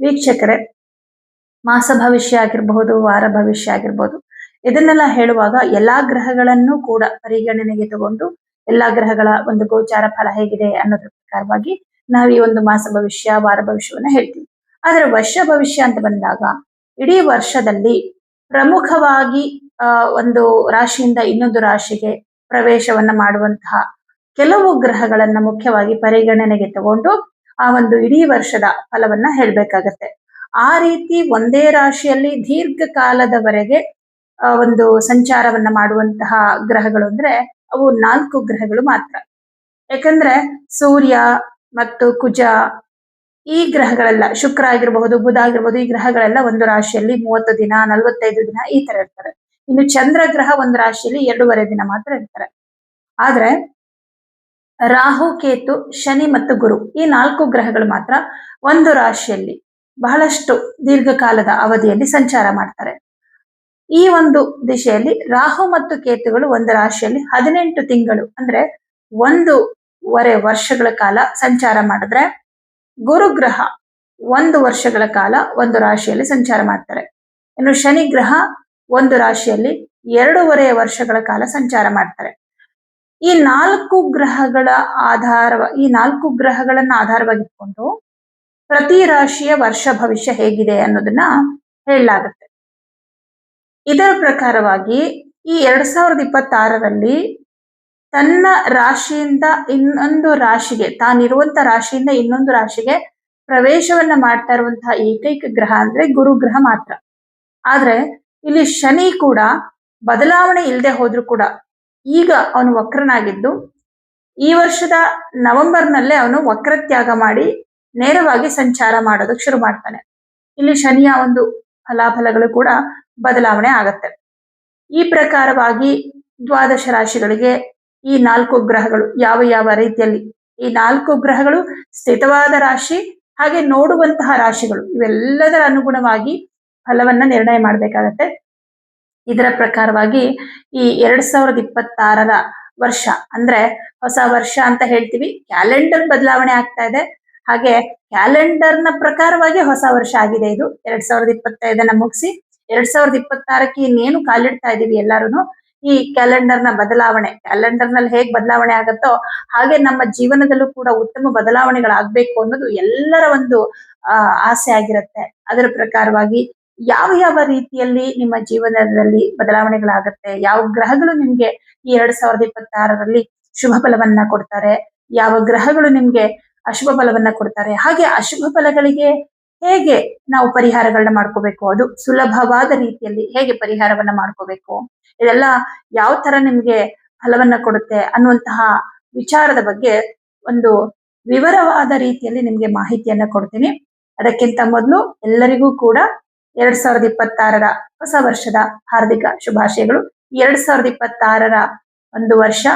ವೀಕ್ಷಕರೇ, ಮಾಸ ಭವಿಷ್ಯ ಆಗಿರಬಹುದು, ವಾರ ಭವಿಷ್ಯ ಆಗಿರ್ಬೋದು ಇದನ್ನೆಲ್ಲ ಹೇಳುವಾಗ ಎಲ್ಲಾ ಗ್ರಹಗಳನ್ನು ಕೂಡ ಪರಿಗಣನೆಗೆ ತಗೊಂಡು ಎಲ್ಲಾ ಗ್ರಹಗಳ ಒಂದು ಗೋಚಾರ ಫಲ ಹೇಗಿದೆ ಅನ್ನೋದ್ರ ಪ್ರಕಾರವಾಗಿ ನಾವು ಈ ಒಂದು ಮಾಸ ಭವಿಷ್ಯ, ವಾರ ಭವಿಷ್ಯವನ್ನ ಹೇಳ್ತೀವಿ. ಆದ್ರೆ ವರ್ಷ ಭವಿಷ್ಯ ಅಂತ ಬಂದಾಗ ಇಡೀ ವರ್ಷದಲ್ಲಿ ಪ್ರಮುಖವಾಗಿ ಒಂದು ರಾಶಿಯಿಂದ ಇನ್ನೊಂದು ರಾಶಿಗೆ ಪ್ರವೇಶವನ್ನ ಮಾಡುವಂತಹ ಕೆಲವು ಗ್ರಹಗಳನ್ನ ಮುಖ್ಯವಾಗಿ ಪರಿಗಣನೆಗೆ ತಗೊಂಡು ಆ ಒಂದು ಇಡೀ ವರ್ಷದ ಫಲವನ್ನ ಹೇಳ್ಬೇಕಾಗತ್ತೆ. ಆ ರೀತಿ ಒಂದೇ ರಾಶಿಯಲ್ಲಿ ದೀರ್ಘ ಕಾಲದವರೆಗೆ ಒಂದು ಸಂಚಾರವನ್ನ ಮಾಡುವಂತಹ ಗ್ರಹಗಳು ಅಂದ್ರೆ ಅವು ನಾಲ್ಕು ಗ್ರಹಗಳು ಮಾತ್ರ. ಯಾಕಂದ್ರೆ ಸೂರ್ಯ ಮತ್ತು ಕುಜ ಈ ಗ್ರಹಗಳೆಲ್ಲ, ಶುಕ್ರ ಆಗಿರಬಹುದು, ಬುಧ ಆಗಿರಬಹುದು, ಈ ಗ್ರಹಗಳೆಲ್ಲ ಒಂದು ರಾಶಿಯಲ್ಲಿ ಮೂವತ್ತು ದಿನ, ನಲವತ್ತೈದು ದಿನ ಈ ತರ ಇರ್ತಾರೆ. ಇನ್ನು ಚಂದ್ರ ಗ್ರಹ ಒಂದು ರಾಶಿಯಲ್ಲಿ ಎರಡೂವರೆ ದಿನ ಮಾತ್ರ ಇರ್ತಾರೆ. ಆದ್ರೆ ರಾಹು, ಕೇತು, ಶನಿ ಮತ್ತು ಗುರು ಈ ನಾಲ್ಕು ಗ್ರಹಗಳು ಮಾತ್ರ ಒಂದು ರಾಶಿಯಲ್ಲಿ ಬಹಳಷ್ಟು ದೀರ್ಘಕಾಲದ ಅವಧಿಯಲ್ಲಿ ಸಂಚಾರ ಮಾಡ್ತಾರೆ. ಈ ಒಂದು ದಿಶೆಯಲ್ಲಿ ರಾಹು ಮತ್ತು ಕೇತುಗಳು ಒಂದು ರಾಶಿಯಲ್ಲಿ ಹದಿನೆಂಟು ತಿಂಗಳು ಅಂದ್ರೆ ಒಂದೂವರೆ ವರ್ಷಗಳ ಕಾಲ ಸಂಚಾರ ಮಾಡಿದ್ರೆ ಗುರುಗ್ರಹ ಒಂದು ವರ್ಷಗಳ ಕಾಲ ಒಂದು ರಾಶಿಯಲ್ಲಿ ಸಂಚಾರ ಮಾಡ್ತಾರೆ. ಇನ್ನು ಶನಿ ಗ್ರಹ ಒಂದು ರಾಶಿಯಲ್ಲಿ ಎರಡೂವರೆ ವರ್ಷಗಳ ಕಾಲ ಸಂಚಾರ ಮಾಡ್ತಾರೆ. ಈ ನಾಲ್ಕು ಗ್ರಹಗಳ ಆಧಾರ ಈ ನಾಲ್ಕು ಗ್ರಹಗಳನ್ನ ಆಧಾರವಾಗಿಟ್ಕೊಂಡು ಪ್ರತಿ ರಾಶಿಯ ವರ್ಷ ಭವಿಷ್ಯ ಹೇಗಿದೆ ಅನ್ನೋದನ್ನ ಹೇಳಲಾಗುತ್ತೆ. ಇದರ ಪ್ರಕಾರವಾಗಿ ಈ ಎರಡ್ ಸಾವಿರದ ಇಪ್ಪತ್ತಾರರಲ್ಲಿ ತನ್ನ ರಾಶಿಯಿಂದ ಇನ್ನೊಂದು ರಾಶಿಗೆ, ತಾನಿರುವಂತ ರಾಶಿಯಿಂದ ಇನ್ನೊಂದು ರಾಶಿಗೆ ಪ್ರವೇಶವನ್ನ ಮಾಡ್ತಾ ಇರುವಂತಹ ಏಕೈಕ ಗ್ರಹ ಅಂದ್ರೆ ಗುರು ಗ್ರಹ ಮಾತ್ರ. ಆದ್ರೆ ಇಲ್ಲಿ ಶನಿ ಕೂಡ ಬದಲಾವಣೆ ಇಲ್ಲದೆ ಹೋದ್ರು ಕೂಡ ಈಗ ಅವನು ವಕ್ರನಾಗಿದ್ದು, ಈ ವರ್ಷದ ನವೆಂಬರ್ನಲ್ಲೇ ಅವನು ವಕ್ರತ್ಯಾಗ ಮಾಡಿ ನೇರವಾಗಿ ಸಂಚಾರ ಮಾಡೋದಕ್ಕೆ ಶುರು ಮಾಡ್ತಾನೆ. ಇಲ್ಲಿ ಶನಿಯ ಒಂದು ಫಲಾಫಲಗಳು ಕೂಡ ಬದಲಾವಣೆ ಆಗತ್ತೆ. ಈ ಪ್ರಕಾರವಾಗಿ ದ್ವಾದಶ ರಾಶಿಗಳಿಗೆ ಈ ನಾಲ್ಕು ಗ್ರಹಗಳು ಯಾವ ಯಾವ ರೀತಿಯಲ್ಲಿ, ಈ ನಾಲ್ಕು ಗ್ರಹಗಳು ಸ್ಥಿತವಾದ ರಾಶಿ ಹಾಗೆ ನೋಡುವಂತಹ ರಾಶಿಗಳು ಇವೆಲ್ಲದರ ಅನುಗುಣವಾಗಿ ಫಲವನ್ನ ನಿರ್ಣಯ ಮಾಡಬೇಕಾಗತ್ತೆ. ಇದರ ಪ್ರಕಾರವಾಗಿ ಈ ಎರಡ್ ಸಾವಿರದ ಇಪ್ಪತ್ತಾರರ ವರ್ಷ, ಅಂದ್ರೆ ಹೊಸ ವರ್ಷ ಅಂತ ಹೇಳ್ತೀವಿ. ಕ್ಯಾಲೆಂಡರ್ ಬದಲಾವಣೆ ಆಗ್ತಾ ಇದೆ. ಹಾಗೆ ಕ್ಯಾಲೆಂಡರ್ನ ಪ್ರಕಾರವಾಗಿ ಹೊಸ ವರ್ಷ ಆಗಿದೆ ಇದು. ಎರಡ್ ಸಾವಿರದ ಇಪ್ಪತ್ತೈದನ್ನ ಮುಗಿಸಿ ಎರಡ್ ಸಾವಿರದ ಇಪ್ಪತ್ತಾರಕ್ಕೆ ಇನ್ನೇನು ಕಾಲಿಡ್ತಾ ಇದೀವಿ ಎಲ್ಲಾರು ಈ ಕ್ಯಾಲೆಂಡರ್ನ ಬದಲಾವಣೆ ಕ್ಯಾಲೆಂಡರ್ನಲ್ಲಿ ಹೇಗ್ ಬದಲಾವಣೆ ಆಗುತ್ತೋ ಹಾಗೆ ನಮ್ಮ ಜೀವನದಲ್ಲೂ ಕೂಡ ಉತ್ತಮ ಬದಲಾವಣೆಗಳಾಗ್ಬೇಕು ಅನ್ನೋದು ಎಲ್ಲರ ಒಂದು ಆಸೆ ಆಗಿರುತ್ತೆ. ಅದರ ಪ್ರಕಾರವಾಗಿ ಯಾವ ಯಾವ ರೀತಿಯಲ್ಲಿ ನಿಮ್ಮ ಜೀವನದಲ್ಲಿ ಬದಲಾವಣೆಗಳಾಗತ್ತೆ? ಯಾವ ಗ್ರಹಗಳು ನಿಮ್ಗೆ ಈ ಎರಡ್ ಸಾವಿರದ ಇಪ್ಪತ್ತಾರರಲ್ಲಿ ಶುಭ ಫಲವನ್ನ ಕೊಡ್ತಾರೆ? ಯಾವ ಗ್ರಹಗಳು ನಿಮ್ಗೆ ಅಶುಭ ಫಲವನ್ನ ಕೊಡ್ತಾರೆ? ಹಾಗೆ ಅಶುಭ ಫಲಗಳಿಗೆ ಹೇಗೆ ನಾವು ಪರಿಹಾರಗಳನ್ನ ಮಾಡ್ಕೋಬೇಕು? ಅದು ಸುಲಭವಾದ ರೀತಿಯಲ್ಲಿ ಹೇಗೆ ಪರಿಹಾರವನ್ನ ಮಾಡ್ಕೋಬೇಕು? ಇದೆಲ್ಲ ಯಾವ ತರ ನಿಮ್ಗೆ ಫಲವನ್ನ ಕೊಡುತ್ತೆ ಅನ್ನುವಂತಹ ವಿಚಾರದ ಬಗ್ಗೆ ಒಂದು ವಿವರವಾದ ರೀತಿಯಲ್ಲಿ ನಿಮ್ಗೆ ಮಾಹಿತಿಯನ್ನ ಕೊಡ್ತೀನಿ. ಅದಕ್ಕಿಂತ ಮೊದಲು ಎಲ್ಲರಿಗೂ ಕೂಡ ಎರಡ್ ಸಾವಿರದ ಇಪ್ಪತ್ತಾರರ ಹೊಸ ವರ್ಷದ ಹಾರ್ದಿಕ ಶುಭಾಶಯಗಳು. ಎರಡ್ ಸಾವಿರದ ಇಪ್ಪತ್ತಾರರ ಒಂದು ವರ್ಷ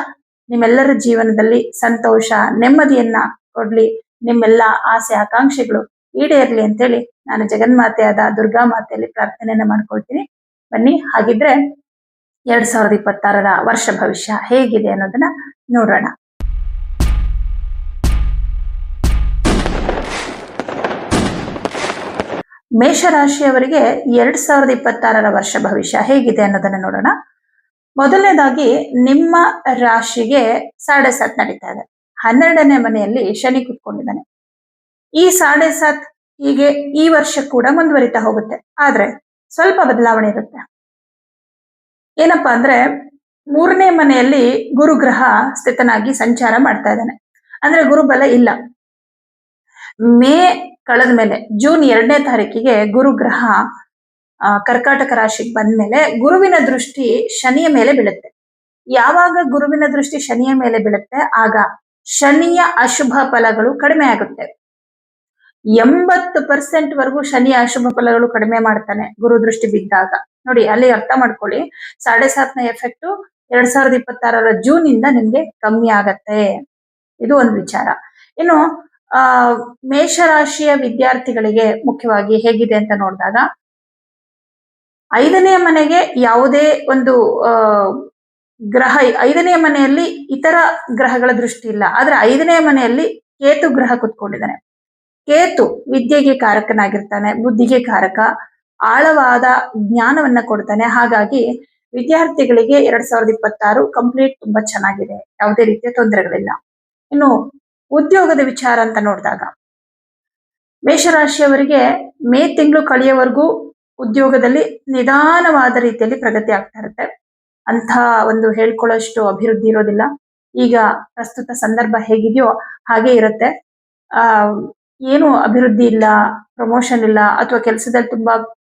ನಿಮ್ಮೆಲ್ಲರ ಜೀವನದಲ್ಲಿ ಸಂತೋಷ, ನೆಮ್ಮದಿಯನ್ನ ಕೊಡ್ಲಿ. ನಿಮ್ಮೆಲ್ಲ ಆಸೆ, ಆಕಾಂಕ್ಷೆಗಳು ಈಡೇರ್ಲಿ ಅಂತೇಳಿ ನಾನು ಜಗನ್ಮಾತೆಯಾದ ದುರ್ಗಾ ಮಾತೆಯಲ್ಲಿ ಪ್ರಾರ್ಥನೆಯನ್ನ ಮಾಡ್ಕೊಳ್ತೀನಿ. ಬನ್ನಿ, ಹಾಗಿದ್ರೆ ಎರಡ್ ಸಾವಿರದ ಇಪ್ಪತ್ತಾರರ ವರ್ಷ ಭವಿಷ್ಯ ಹೇಗಿದೆ ಅನ್ನೋದನ್ನ ನೋಡೋಣ. ಮೇಷರಾಶಿಯವರಿಗೆ ಎರಡ್ ಸಾವಿರದ ಇಪ್ಪತ್ತಾರರ ವರ್ಷ ಭವಿಷ್ಯ ಹೇಗಿದೆ ಅನ್ನೋದನ್ನ ನೋಡೋಣ. ಮೊದಲನೇದಾಗಿ ನಿಮ್ಮ ರಾಶಿಗೆ ಸಾಡೆ ಸಾತ್ ನಡೀತಾ ಇದೆ. ಹನ್ನೆರಡನೇ ಮನೆಯಲ್ಲಿ ಶನಿ ಕುತ್ಕೊಂಡಿದ್ದಾನೆ. ಈ ಸಾಡೆ ಸಾತ್ ಹೀಗೆ ಈ ವರ್ಷ ಕೂಡ ಮುಂದುವರಿತಾ ಹೋಗುತ್ತೆ. ಆದ್ರೆ ಸ್ವಲ್ಪ ಬದಲಾವಣೆ ಇರುತ್ತೆ. ಏನಪ್ಪಾ ಅಂದ್ರೆ ಮೂರನೇ ಮನೆಯಲ್ಲಿ ಗುರುಗ್ರಹ ಸ್ಥಿತನಾಗಿ ಸಂಚಾರ ಮಾಡ್ತಾ ಇದ್ದಾನೆ. ಅಂದ್ರೆ ಗುರುಬಲ ಇಲ್ಲ. ಮೇ ಕಳೆದ ಮೇಲೆ ಜೂನ್ ಎರಡನೇ ತಾರೀಕಿಗೆ ಗುರುಗ್ರಹ ಕರ್ಕಾಟಕ ರಾಶಿಗೆ ಬಂದ್ಮೇಲೆ ಗುರುವಿನ ದೃಷ್ಟಿ ಶನಿಯ ಮೇಲೆ ಬೀಳುತ್ತೆ. ಯಾವಾಗ ಗುರುವಿನ ದೃಷ್ಟಿ ಶನಿಯ ಮೇಲೆ ಬೀಳುತ್ತೆ, ಆಗ ಶನಿಯ ಅಶುಭ ಫಲಗಳು ಕಡಿಮೆ ಆಗುತ್ತೆ. ಎಂಬತ್ತು ಪರ್ಸೆಂಟ್ ವರೆಗೂ ಶನಿ ಅಶುಭ ಫಲಗಳು ಕಡಿಮೆ ಮಾಡ್ತಾನೆ ಗುರು ದೃಷ್ಟಿ ಬಿದ್ದಾಗ. ನೋಡಿ, ಅಲ್ಲಿ ಅರ್ಥ ಮಾಡ್ಕೊಳ್ಳಿ. ಸಾಡೆ ಸಾತ್ನ ಎಫೆಕ್ಟ್ ಎರಡ್ ಸಾವಿರದ ಇಪ್ಪತ್ತಾರರ ಜೂನ್ ಇಂದ ನಿಮ್ಗೆ ಕಮ್ಮಿ ಆಗತ್ತೆ. ಇದು ಒಂದು ವಿಚಾರ. ಇನ್ನು ಆ, ಮೇಷರಾಶಿಯ ವಿದ್ಯಾರ್ಥಿಗಳಿಗೆ ಮುಖ್ಯವಾಗಿ ಹೇಗಿದೆ ಅಂತ ನೋಡಿದಾಗ, ಐದನೇ ಮನೆಗೆ ಯಾವುದೇ ಒಂದು ಗ್ರಹ, ಐದನೇ ಮನೆಯಲ್ಲಿ ಇತರ ಗ್ರಹಗಳ ದೃಷ್ಟಿ ಇಲ್ಲ. ಆದ್ರೆ ಐದನೇ ಮನೆಯಲ್ಲಿ ಕೇತು ಗ್ರಹ ಕುತ್ಕೊಂಡಿದ್ದಾನೆ. ಕೇತು ವಿದ್ಯೆಗೆ ಕಾರಕನಾಗಿರ್ತಾನೆ, ಬುದ್ಧಿಗೆ ಕಾರಕ, ಆಳವಾದ ಜ್ಞಾನವನ್ನ ಕೊಡ್ತಾನೆ. ಹಾಗಾಗಿ ವಿದ್ಯಾರ್ಥಿಗಳಿಗೆ ಎರಡ್ ಸಾವಿರದ ಇಪ್ಪತ್ತಾರು ಕಂಪ್ಲೀಟ್ ತುಂಬಾ ಚೆನ್ನಾಗಿದೆ. ಯಾವುದೇ ರೀತಿಯ ತೊಂದರೆಗಳಿಲ್ಲ. ಇನ್ನು ಉದ್ಯೋಗದ ವಿಚಾರ ಅಂತ ನೋಡಿದಾಗ ಮೇಷರಾಶಿಯವರಿಗೆ ಮೇ ತಿಂಗಳು ಕಳೆಯವರೆಗೂ ಉದ್ಯೋಗದಲ್ಲಿ ನಿಧಾನವಾದ ರೀತಿಯಲ್ಲಿ ಪ್ರಗತಿ ಆಗ್ತಾ ಇರುತ್ತೆ. ಅಂಥ ಒಂದು ಹೇಳ್ಕೊಳ್ಳೋಷ್ಟು ಅಭಿವೃದ್ಧಿ ಇರೋದಿಲ್ಲ. ಈಗ ಪ್ರಸ್ತುತ ಸಂದರ್ಭ ಹೇಗಿದೆಯೋ ಹಾಗೆ ಇರುತ್ತೆ. ಆ, ಏನು ಅಭಿವೃದ್ಧಿ ಇಲ್ಲ, ಪ್ರಮೋಷನ್ ಇಲ್ಲ, ಅಥವಾ ಕೆಲಸದಲ್ಲಿ ತುಂಬಾ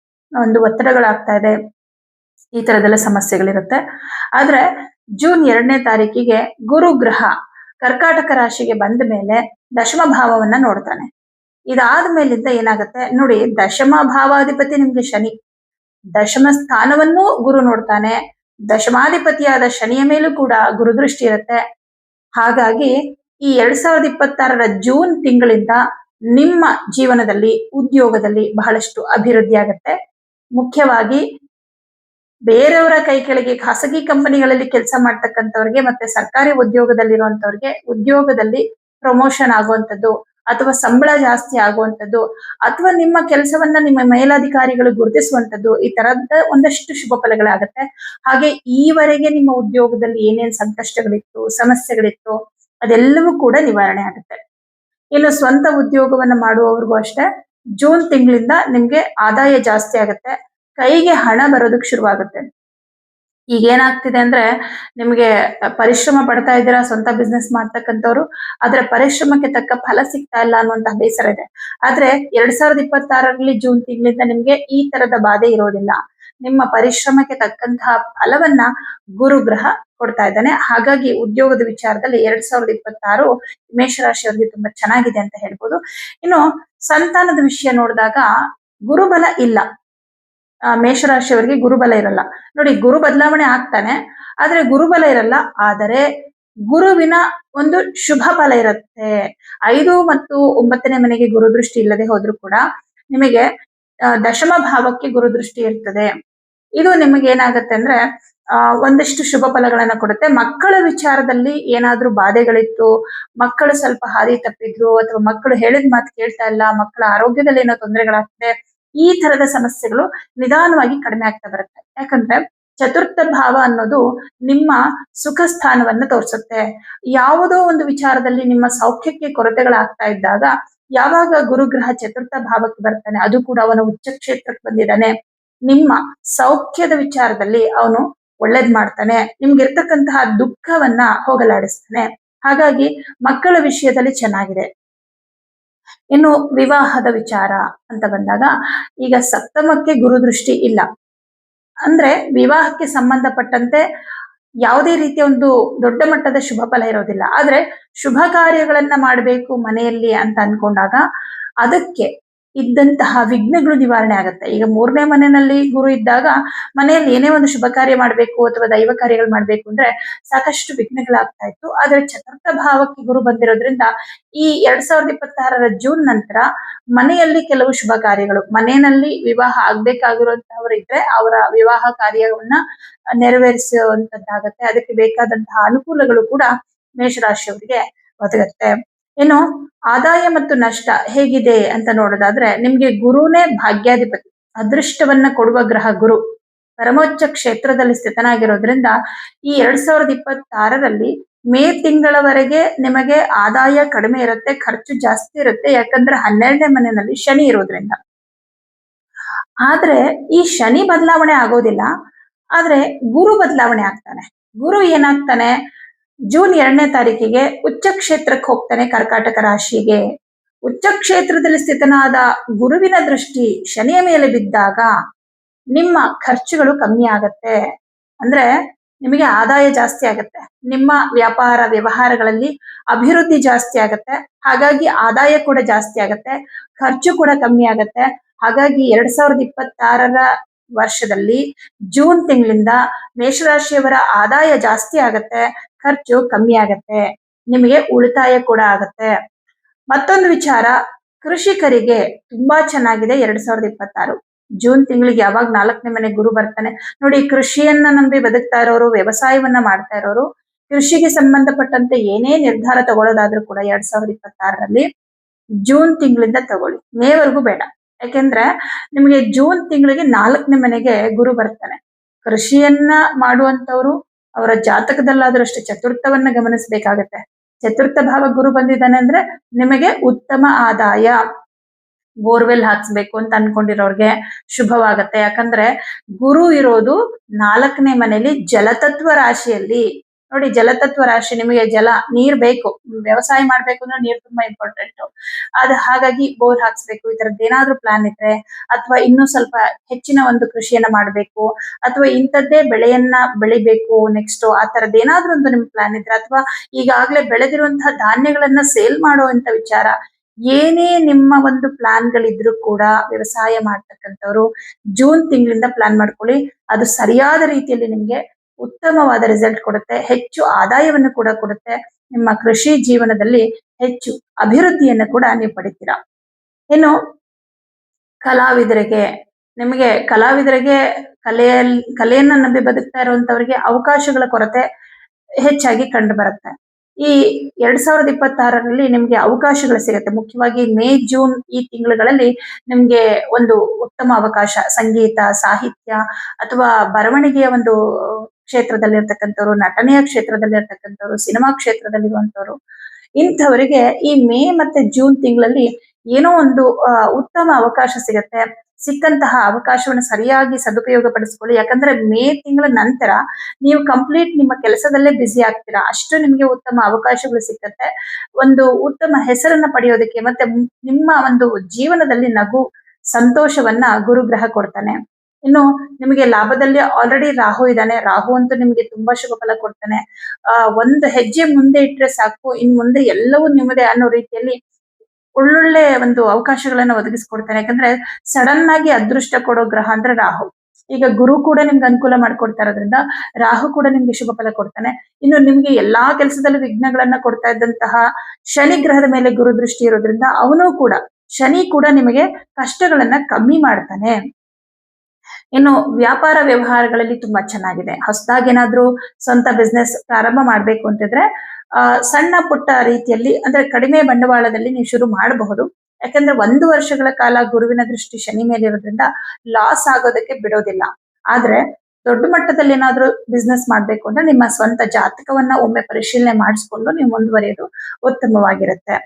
ಒಂದು ಒತ್ತಡಗಳಾಗ್ತಾ ಇದೆ, ಈ ತರದೆಲ್ಲ ಸಮಸ್ಯೆಗಳಿರುತ್ತೆ. ಆದ್ರೆ ಜೂನ್ ಎರಡನೇ ತಾರೀಕಿಗೆ ಗುರು ಗ್ರಹ ಕರ್ಕಾಟಕ ರಾಶಿಗೆ ಬಂದ ಮೇಲೆ ದಶಮ ಭಾವವನ್ನ ನೋಡ್ತಾನೆ. ಇದಾದ ಮೇಲಿಂದ ಏನಾಗುತ್ತೆ? ನೋಡಿ, ದಶಮ ಭಾವಾಧಿಪತಿ ನಿಮ್ಗೆ ಶನಿ. ದಶಮ ಸ್ಥಾನವನ್ನು ಗುರು ನೋಡ್ತಾನೆ. ದಶಮಾಧಿಪತಿಯಾದ ಶನಿಯ ಮೇಲೂ ಕೂಡ ಗುರುದೃಷ್ಟಿ ಇರುತ್ತೆ. ಹಾಗಾಗಿ ಈ ಎರಡ್ ಸಾವಿರದ ಇಪ್ಪತ್ತಾರರ ಜೂನ್ ತಿಂಗಳಿಂದ ನಿಮ್ಮ ಜೀವನದಲ್ಲಿ, ಉದ್ಯೋಗದಲ್ಲಿ ಬಹಳಷ್ಟು ಅಭಿವೃದ್ಧಿ ಆಗತ್ತೆ. ಮುಖ್ಯವಾಗಿ ಬೇರೆಯವರ ಕೈ ಕೆಳಗೆ ಖಾಸಗಿ ಕಂಪನಿಗಳಲ್ಲಿ ಕೆಲಸ ಮಾಡ್ತಕ್ಕಂಥವ್ರಿಗೆ ಮತ್ತೆ ಸರ್ಕಾರಿ ಉದ್ಯೋಗದಲ್ಲಿರುವಂತವ್ರಿಗೆ ಉದ್ಯೋಗದಲ್ಲಿ ಪ್ರಮೋಷನ್ ಆಗುವಂಥದ್ದು ಅಥವಾ ಸಂಬಳ ಜಾಸ್ತಿ ಆಗುವಂಥದ್ದು ಅಥವಾ ನಿಮ್ಮ ಕೆಲಸವನ್ನ ನಿಮ್ಮ ಮೇಲಾಧಿಕಾರಿಗಳು ಗುರುತಿಸುವಂಥದ್ದು ಈ ತರದ ಒಂದಷ್ಟು ಶುಭ ಫಲಗಳಾಗತ್ತೆ. ಹಾಗೆ ಈವರೆಗೆ ನಿಮ್ಮ ಉದ್ಯೋಗದಲ್ಲಿ ಏನೇನ್ ಸಂಕಷ್ಟಗಳಿತ್ತು, ಸಮಸ್ಯೆಗಳಿತ್ತು ಅದೆಲ್ಲವೂ ಕೂಡ ನಿವಾರಣೆ ಆಗುತ್ತೆ. ಇನ್ನು ಸ್ವಂತ ಉದ್ಯೋಗವನ್ನ ಮಾಡುವವರಿಗೂ ಅಷ್ಟೇ ಜೂನ್ ತಿಂಗಳಿಂದ ನಿಮ್ಗೆ ಆದಾಯ ಜಾಸ್ತಿ ಆಗುತ್ತೆ. ಕೈಗೆ ಹಣ ಬರೋದಕ್ಕೆ ಶುರುವಾಗುತ್ತೆ. ಈಗ ಏನಾಗ್ತಿದೆ ಅಂದ್ರೆ ನಿಮ್ಗೆ ಪರಿಶ್ರಮ ಪಡ್ತಾ ಇದ್ದೀರಾ, ಸ್ವಂತ ಬಿಸ್ನೆಸ್ ಮಾಡ್ತಕ್ಕಂಥವ್ರು, ಆದ್ರೆ ಪರಿಶ್ರಮಕ್ಕೆ ತಕ್ಕ ಫಲ ಸಿಗ್ತಾ ಇಲ್ಲ ಅನ್ನುವಂತಹ ಬೇಸರ ಇದೆ. ಆದ್ರೆ ಎರಡ್ ಸಾವಿರದ ಇಪ್ಪತ್ತಾರರಲ್ಲಿ ಜೂನ್ ತಿಂಗಳಿಂದ ನಿಮ್ಗೆ ಈ ತರದ ಬಾಧೆ ಇರೋದಿಲ್ಲ. ನಿಮ್ಮ ಪರಿಶ್ರಮಕ್ಕೆ ತಕ್ಕಂತಹ ಫಲವನ್ನ ಗುರು ಗ್ರಹ ಕೊಡ್ತಾ ಇದ್ದಾನೆ. ಹಾಗಾಗಿ ಉದ್ಯೋಗದ ವಿಚಾರದಲ್ಲಿ ಎರಡ್ ಸಾವಿರದ ಇಪ್ಪತ್ತಾರು ಮೇಷರಾಶಿಯವರಿಗೆ ತುಂಬಾ ಚೆನ್ನಾಗಿದೆ ಅಂತ ಹೇಳ್ಬೋದು. ಇನ್ನು ಸಂತಾನದ ವಿಷಯ ನೋಡಿದಾಗ ಗುರುಬಲ ಇಲ್ಲ. ಮೇಷರಾಶಿಯವರಿಗೆ ಗುರುಬಲ ಇರಲ್ಲ. ನೋಡಿ, ಗುರು ಬದಲಾವಣೆ ಆಗ್ತಾನೆ, ಆದ್ರೆ ಗುರುಬಲ ಇರಲ್ಲ, ಆದರೆ ಗುರುವಿನ ಒಂದು ಶುಭ ಫಲ ಇರುತ್ತೆ. ಐದು ಮತ್ತು ಒಂಬತ್ತನೇ ಮನೆಗೆ ಗುರುದೃಷ್ಟಿ ಇಲ್ಲದೆ ಹೋದ್ರೂ ಕೂಡ ನಿಮಗೆ ದಶಮ ಭಾವಕ್ಕೆ ಗುರುದೃಷ್ಟಿ ಇರ್ತದೆ. ಇದು ನಿಮಗೆ ಏನಾಗುತ್ತೆ ಅಂದ್ರೆ ಒಂದಷ್ಟು ಶುಭ ಫಲಗಳನ್ನ ಕೊಡುತ್ತೆ. ಮಕ್ಕಳ ವಿಚಾರದಲ್ಲಿ ಏನಾದ್ರೂ ಬಾಧೆಗಳಿತ್ತು, ಮಕ್ಕಳು ಸ್ವಲ್ಪ ಹಾದಿ ತಪ್ಪಿದ್ರು, ಅಥವಾ ಮಕ್ಕಳು ಹೇಳಿದ ಮಾತು ಕೇಳ್ತಾ ಇಲ್ಲ, ಮಕ್ಕಳ ಆರೋಗ್ಯದಲ್ಲಿ ಏನೋ ತೊಂದರೆಗಳಾಗ್ತದೆ ಈ ತರದ ಸಮಸ್ಯೆಗಳು ನಿಧಾನವಾಗಿ ಕಡಿಮೆ ಆಗ್ತಾ ಬರುತ್ತೆ. ಯಾಕಂದ್ರೆ ಚತುರ್ಥ ಭಾವ ಅನ್ನೋದು ನಿಮ್ಮ ಸುಖ ಸ್ಥಾನವನ್ನ ತೋರಿಸುತ್ತೆ. ಯಾವುದೋ ಒಂದು ವಿಚಾರದಲ್ಲಿ ನಿಮ್ಮ ಸೌಖ್ಯಕ್ಕೆ ಕೊರತೆಗಳಾಗ್ತಾ ಇದ್ದಾಗ ಯಾವಾಗ ಗುರುಗ್ರಹ ಚತುರ್ಥ ಭಾವಕ್ಕೆ ಬರ್ತಾನೆ, ಅದು ಕೂಡ ಅವನ ಉಚ್ಚ ಕ್ಷೇತ್ರಕ್ಕೆ ಬಂದಿದ್ದಾನೆ. ನಿಮ್ಮ ಸೌಖ್ಯದ ವಿಚಾರದಲ್ಲಿ ಅವನು ಒಳ್ಳೇದ್ ಮಾಡ್ತಾನೆ. ನಿಮ್ಗಿರ್ತಕ್ಕಂತಹ ದುಃಖವನ್ನ ಹೋಗಲಾಡಿಸ್ತಾನೆ. ಹಾಗಾಗಿ ಮಕ್ಕಳ ವಿಷಯದಲ್ಲಿ ಚೆನ್ನಾಗಿದೆ. ಇನ್ನು ವಿವಾಹದ ವಿಚಾರ ಅಂತ ಬಂದಾಗ ಈಗ ಸಪ್ತಮಕ್ಕೆ ಗುರುದೃಷ್ಟಿ ಇಲ್ಲ. ಅಂದ್ರೆ ವಿವಾಹಕ್ಕೆ ಸಂಬಂಧಪಟ್ಟಂತೆ ಯಾವುದೇ ರೀತಿಯ ಒಂದು ದೊಡ್ಡ ಮಟ್ಟದ ಶುಭ ಫಲ ಇರೋದಿಲ್ಲ. ಆದ್ರೆ ಶುಭ ಕಾರ್ಯಗಳನ್ನ ಮಾಡಬೇಕು ಮನೆಯಲ್ಲಿ ಅಂತ ಅನ್ಕೊಂಡಾಗ ಅದಕ್ಕೆ ಇದ್ದಂತಹ ವಿಘ್ನಗಳು ನಿವಾರಣೆ ಆಗುತ್ತೆ. ಈಗ ಮೂರನೇ ಮನೆಯಲ್ಲಿ ಗುರು ಇದ್ದಾಗ ಮನೆಯಲ್ಲಿ ಏನೇ ಒಂದು ಶುಭ ಕಾರ್ಯ ಮಾಡಬೇಕು ಅಥವಾ ದೈವ ಕಾರ್ಯಗಳು ಮಾಡಬೇಕು ಅಂದ್ರೆ ಸಾಕಷ್ಟು ವಿಘ್ನಗಳಾಗ್ತಾ ಇತ್ತು. ಆದ್ರೆ ಚತುರ್ಥ ಭಾವಕ್ಕೆ ಗುರು ಬಂದಿರೋದ್ರಿಂದ ಈ ಎರಡ್ ಸಾವಿರದ ಇಪ್ಪತ್ತಾರರ ಜೂನ್ ನಂತರ ಮನೆಯಲ್ಲಿ ಕೆಲವು ಶುಭ ಕಾರ್ಯಗಳು, ಮನೆಯಲ್ಲಿ ವಿವಾಹ ಆಗ್ಬೇಕಾಗಿರುವಂತಹವರಿದ್ರೆ ಅವರ ವಿವಾಹ ಕಾರ್ಯವನ್ನ ನೆರವೇರಿಸುವಂತದ್ದಾಗತ್ತೆ. ಅದಕ್ಕೆ ಬೇಕಾದಂತಹ ಅನುಕೂಲಗಳು ಕೂಡ ಮೇಷರಾಶಿಯವರಿಗೆ ಒದಗತ್ತೆ. ಇನ್ನು ಆದಾಯ ಮತ್ತು ನಷ್ಟ ಹೇಗಿದೆ ಅಂತ ನೋಡೋದಾದ್ರೆ, ನಿಮ್ಗೆ ಗುರುನೇ ಭಾಗ್ಯಾಧಿಪತಿ, ಅದೃಷ್ಟವನ್ನ ಕೊಡುವ ಗ್ರಹ ಗುರು. ಪರಮೋಚ್ಚ ಕ್ಷೇತ್ರದಲ್ಲಿ ಸ್ಥಿತನಾಗಿರೋದ್ರಿಂದ ಈ ಎರಡ್ ಸಾವಿರದ ಇಪ್ಪತ್ತಾರರಲ್ಲಿ ಮೇ ತಿಂಗಳವರೆಗೆ ನಿಮಗೆ ಆದಾಯ ಕಡಿಮೆ ಇರುತ್ತೆ, ಖರ್ಚು ಜಾಸ್ತಿ ಇರುತ್ತೆ, ಯಾಕಂದ್ರೆ ಹನ್ನೆರಡನೇ ಮನೆಯಲ್ಲಿ ಶನಿ ಇರೋದ್ರಿಂದ. ಆದ್ರೆ ಈ ಶನಿ ಬದಲಾವಣೆ ಆಗೋದಿಲ್ಲ, ಆದ್ರೆ ಗುರು ಬದಲಾವಣೆ ಆಗ್ತಾನೆ. ಗುರು ಏನಾಗ್ತಾನೆ? ಜೂನ್ ಎರಡನೇ ತಾರೀಕಿಗೆ ಉಚ್ಚ ಕ್ಷೇತ್ರಕ್ಕೆ ಹೋಗ್ತಾನೆ ಕರ್ಕಾಟಕ ರಾಶಿಗೆ. ಉಚ್ಚ ಕ್ಷೇತ್ರದಲ್ಲಿ ಸ್ಥಿತನಾದ ಗುರುವಿನ ದೃಷ್ಟಿ ಶನಿಯ ಮೇಲೆ ಬಿದ್ದಾಗ ನಿಮ್ಮ ಖರ್ಚುಗಳು ಕಮ್ಮಿ ಆಗತ್ತೆ. ಅಂದ್ರೆ ನಿಮಗೆ ಆದಾಯ ಜಾಸ್ತಿ ಆಗತ್ತೆ. ನಿಮ್ಮ ವ್ಯಾಪಾರ ವ್ಯವಹಾರಗಳಲ್ಲಿ ಅಭಿವೃದ್ಧಿ ಜಾಸ್ತಿ ಆಗತ್ತೆ. ಹಾಗಾಗಿ ಆದಾಯ ಕೂಡ ಜಾಸ್ತಿ ಆಗತ್ತೆ. ಖರ್ಚು ಕೂಡ ಕಮ್ಮಿ ಆಗತ್ತೆ. ಹಾಗಾಗಿ ಎರಡ್ ಸಾವಿರದ ಇಪ್ಪತ್ತಾರರ ವರ್ಷದಲ್ಲಿ ಜೂನ್ ತಿಂಗಳಿಂದ ಮೇಷರಾಶಿಯವರ ಆದಾಯ ಜಾಸ್ತಿ ಆಗತ್ತೆ. ಖರ್ಚು ಕಮ್ಮಿ ಆಗತ್ತೆ, ನಿಮಗೆ ಉಳಿತಾಯ ಕೂಡ ಆಗತ್ತೆ. ಮತ್ತೊಂದು ವಿಚಾರ, ಕೃಷಿಕರಿಗೆ ತುಂಬಾ ಚೆನ್ನಾಗಿದೆ ಎರಡ್ ಸಾವಿರದ ಇಪ್ಪತ್ತಾರು. ಜೂನ್ ತಿಂಗಳಿಗೆ ಯಾವಾಗ ನಾಲ್ಕನೇ ಮನೆ ಗುರು ಬರ್ತಾನೆ. ನೋಡಿ, ಕೃಷಿಯನ್ನ ನಂಬಿ ಬದುಕ್ತಾ ಇರೋರು, ವ್ಯವಸಾಯವನ್ನ ಮಾಡ್ತಾ ಇರೋರು, ಕೃಷಿಗೆ ಸಂಬಂಧಪಟ್ಟಂತೆ ಏನೇ ನಿರ್ಧಾರ ತಗೊಳ್ಳೋದಾದ್ರೂ ಕೂಡ ಎರಡ್ ಸಾವಿರದ ಇಪ್ಪತ್ತಾರರಲ್ಲಿ ಜೂನ್ ತಿಂಗಳಿಂದ ತಗೊಳ್ಳಿ. ಮೇವರೆಗೂ ಬೇಡ. ಯಾಕೆಂದ್ರೆ, ನಿಮಗೆ ಜೂನ್ ತಿಂಗಳಿಗೆ ನಾಲ್ಕನೇ ಮನೆಗೆ ಗುರು ಬರ್ತಾನೆ. ಕೃಷಿಯನ್ನ ಮಾಡುವಂತವ್ರು ಅವರ ಜಾತಕದಲ್ಲಾದ್ರೂ ಅಷ್ಟೇ ಚತುರ್ಥವನ್ನ ಗಮನಿಸಬೇಕಾಗತ್ತೆ. ಚತುರ್ಥ ಭಾವ ಗುರು ಬಂದಿದ್ದಾನೆ ಅಂದ್ರೆ ನಿಮಗೆ ಉತ್ತಮ ಆದಾಯ ಬೋರ್ವೆಲ್ ಹಾಕ್ಸ್ಬೇಕು ಅಂತ ಅನ್ಕೊಂಡಿರೋರ್ಗೆ ಶುಭವಾಗತ್ತೆ. ಯಾಕಂದ್ರೆ ಗುರು ಇರೋದು ನಾಲ್ಕನೇ ಮನೆಯಲ್ಲಿ ಜಲತತ್ವ ರಾಶಿಯಲ್ಲಿ ನೋಡಿ ಜಲತತ್ವ ರಾಶಿ, ನಿಮಗೆ ಜಲ, ನೀರ್ ಬೇಕು. ವ್ಯವಸಾಯ ಮಾಡ್ಬೇಕು ಅಂದ್ರೆ ನೀರ್ ತುಂಬಾ ಇಂಪಾರ್ಟೆಂಟ್ ಅದ್ ಹಾಗಾಗಿ ಬೋರ್ ಹಾಕ್ಸ್ಬೇಕು. ಈ ತರದ್ ಏನಾದ್ರೂ ಪ್ಲಾನ್ ಇದ್ರೆ, ಅಥವಾ ಇನ್ನೂ ಸ್ವಲ್ಪ ಹೆಚ್ಚಿನ ಒಂದು ಕೃಷಿಯನ್ನ ಮಾಡ್ಬೇಕು, ಅಥವಾ ಇಂಥದ್ದೇ ಬೆಳೆಯನ್ನ ಬೆಳಿಬೇಕು ನೆಕ್ಸ್ಟ್ ಆ ತರದ್ ಏನಾದ್ರೂ ಒಂದು ನಿಮ್ ಪ್ಲಾನ್ ಇದ್ರೆ, ಅಥವಾ ಈಗಾಗ್ಲೇ ಬೆಳೆದಿರುವಂತಹ ಧಾನ್ಯಗಳನ್ನ ಸೇಲ್ ಮಾಡುವಂತ ವಿಚಾರ, ಏನೇ ನಿಮ್ಮ ಒಂದು ಪ್ಲಾನ್ ಗಳಿದ್ರು ಕೂಡ ವ್ಯವಸಾಯ ಮಾಡ್ತಕ್ಕಂಥವ್ರು ಜೂನ್ ತಿಂಗಳಿಂದ ಪ್ಲಾನ್ ಮಾಡ್ಕೊಳ್ಳಿ. ಅದು ಸರಿಯಾದ ರೀತಿಯಲ್ಲಿ ನಿಮ್ಗೆ ಉತ್ತಮವಾದ ರಿಸಲ್ಟ್ ಕೊಡುತ್ತೆ, ಹೆಚ್ಚು ಆದಾಯವನ್ನು ಕೂಡ ಕೊಡುತ್ತೆ. ನಿಮ್ಮ ಕೃಷಿ ಜೀವನದಲ್ಲಿ ಹೆಚ್ಚು ಅಭಿವೃದ್ಧಿಯನ್ನು ಕೂಡ ನೀವು ಪಡಿತೀರಾ. ಇನ್ನು ಕಲಾವಿದರಿಗೆ, ನಿಮಗೆ ಕಲಾವಿದರಿಗೆ ಕಲೆಯಲ್ಲಿ ಕಲೆಯನ್ನ ನಂಬಿ ಬದುಕ್ತಾ ಇರುವಂತವರಿಗೆ ಅವಕಾಶಗಳ ಕೊರತೆ ಹೆಚ್ಚಾಗಿ ಕಂಡು ಬರುತ್ತೆ. ಈ ಎರಡ್ ಸಾವಿರದ ಇಪ್ಪತ್ತಾರರಲ್ಲಿ ನಿಮ್ಗೆ ಅವಕಾಶಗಳು ಸಿಗುತ್ತೆ. ಮುಖ್ಯವಾಗಿ ಮೇ, ಜೂನ್ ಈ ತಿಂಗಳುಗಳಲ್ಲಿ ನಿಮ್ಗೆ ಒಂದು ಉತ್ತಮ ಅವಕಾಶ. ಸಂಗೀತ, ಸಾಹಿತ್ಯ ಅಥವಾ ಬರವಣಿಗೆಯ ಒಂದು ಕ್ಷೇತ್ರದಲ್ಲಿ ಇರ್ತಕ್ಕಂಥವ್ರು ನಟನೆಯ ಕ್ಷೇತ್ರದಲ್ಲಿ ಇರ್ತಕ್ಕಂಥವ್ರು ಸಿನಿಮಾ ಕ್ಷೇತ್ರದಲ್ಲಿರುವಂತವ್ರು ಇಂಥವರಿಗೆ ಈ ಮೇ ಮತ್ತೆ ಜೂನ್ ತಿಂಗಳಲ್ಲಿ ಏನೋ ಒಂದು ಉತ್ತಮ ಅವಕಾಶ ಸಿಗತ್ತೆ. ಸಿಕ್ಕಂತಹ ಅವಕಾಶವನ್ನು ಸರಿಯಾಗಿ ಸದುಪಯೋಗ ಪಡಿಸ್ಕೊಳ್ಳಿ ಯಾಕಂದ್ರೆ ಮೇ ತಿಂಗಳ ನಂತರ ನೀವು ಕಂಪ್ಲೀಟ್ ನಿಮ್ಮ ಕೆಲಸದಲ್ಲೇ ಬ್ಯುಸಿ ಆಗ್ತೀರಾ. ಅಷ್ಟು ನಿಮಗೆ ಉತ್ತಮ ಅವಕಾಶಗಳು ಸಿಕ್ಕತ್ತೆ. ಒಂದು ಉತ್ತಮ ಹೆಸರನ್ನ ಪಡೆಯೋದಕ್ಕೆ ಮತ್ತೆ ನಿಮ್ಮ ಒಂದು ಜೀವನದಲ್ಲಿ ನಗು, ಸಂತೋಷವನ್ನ ಗುರುಗ್ರಹ ಕೊಡ್ತಾನೆ. ಇನ್ನು ನಿಮಗೆ ಲಾಭದಲ್ಲಿ ಆಲ್ರೆಡಿ ರಾಹು ಇದ್ದಾನೆ. ರಾಹು ಅಂತೂ ನಿಮಗೆ ತುಂಬಾ ಶುಭ ಫಲ ಕೊಡ್ತಾನೆ. ಆ, ಒಂದು ಹೆಜ್ಜೆ ಮುಂದೆ ಇಟ್ರೆ ಸಾಕು. ಇನ್ ಮುಂದೆ ಎಲ್ಲವೂ ನಿಮ್ಮದೇ ಅನ್ನೋ ರೀತಿಯಲ್ಲಿ ಒಳ್ಳೊಳ್ಳೆ ಒಂದು ಅವಕಾಶಗಳನ್ನ ಒದಗಿಸ್ಕೊಡ್ತಾನೆ. ಯಾಕಂದ್ರೆ ಸಡನ್ ಆಗಿ ಅದೃಷ್ಟ ಕೊಡೋ ಗ್ರಹ ಅಂದ್ರೆ ರಾಹು. ಈಗ ಗುರು ಕೂಡ ನಿಮ್ಗೆ ಅನುಕೂಲ ಮಾಡ್ಕೊಡ್ತಾ ಇರೋದ್ರಿಂದ ರಾಹು ಕೂಡ ನಿಮ್ಗೆ ಶುಭ ಫಲ ಕೊಡ್ತಾನೆ. ಇನ್ನು ನಿಮ್ಗೆ ಎಲ್ಲಾ ಕೆಲಸದಲ್ಲೂ ವಿಘ್ನಗಳನ್ನ ಕೊಡ್ತಾ ಇದ್ದಂತಹ ಶನಿ ಗ್ರಹದ ಮೇಲೆ ಗುರು ದೃಷ್ಟಿ ಇರೋದ್ರಿಂದ ಅವನು ಕೂಡ, ಶನಿ ಕೂಡ ನಿಮಗೆ ಕಷ್ಟಗಳನ್ನ ಕಮ್ಮಿ ಮಾಡ್ತಾನೆ. ಇನ್ನು ವ್ಯಾಪಾರ ವ್ಯವಹಾರಗಳಲ್ಲಿ ತುಂಬಾ ಚೆನ್ನಾಗಿದೆ. ಹೊಸದಾಗಿ ಏನಾದ್ರೂ ಸ್ವಂತ ಬಿಸ್ನೆಸ್ ಪ್ರಾರಂಭ ಮಾಡ್ಬೇಕು ಅಂತಿದ್ರೆ ಸಣ್ಣ ಪುಟ್ಟ ರೀತಿಯಲ್ಲಿ ಅಂದ್ರೆ ಕಡಿಮೆ ಬಂಡವಾಳದಲ್ಲಿ ನೀವು ಶುರು ಮಾಡಬಹುದು. ಯಾಕಂದ್ರೆ ಒಂದು ವರ್ಷಗಳ ಕಾಲ ಗುರುವಿನ ದೃಷ್ಟಿ ಶನಿ ಮೇಲೆ ಇರೋದ್ರಿಂದ ಲಾಸ್ ಆಗೋದಕ್ಕೆ ಬಿಡೋದಿಲ್ಲ. ಆದ್ರೆ ದೊಡ್ಡ ಮಟ್ಟದಲ್ಲಿ ಏನಾದ್ರೂ ಬಿಸ್ನೆಸ್ ಮಾಡ್ಬೇಕು ಅಂದ್ರೆ ನಿಮ್ಮ ಸ್ವಂತ ಜಾತಕವನ್ನ ಒಮ್ಮೆ ಪರಿಶೀಲನೆ ಮಾಡಿಸ್ಕೊಂಡು ನೀವು ಮುಂದುವರಿಯೋದು ಉತ್ತಮವಾಗಿರುತ್ತೆ.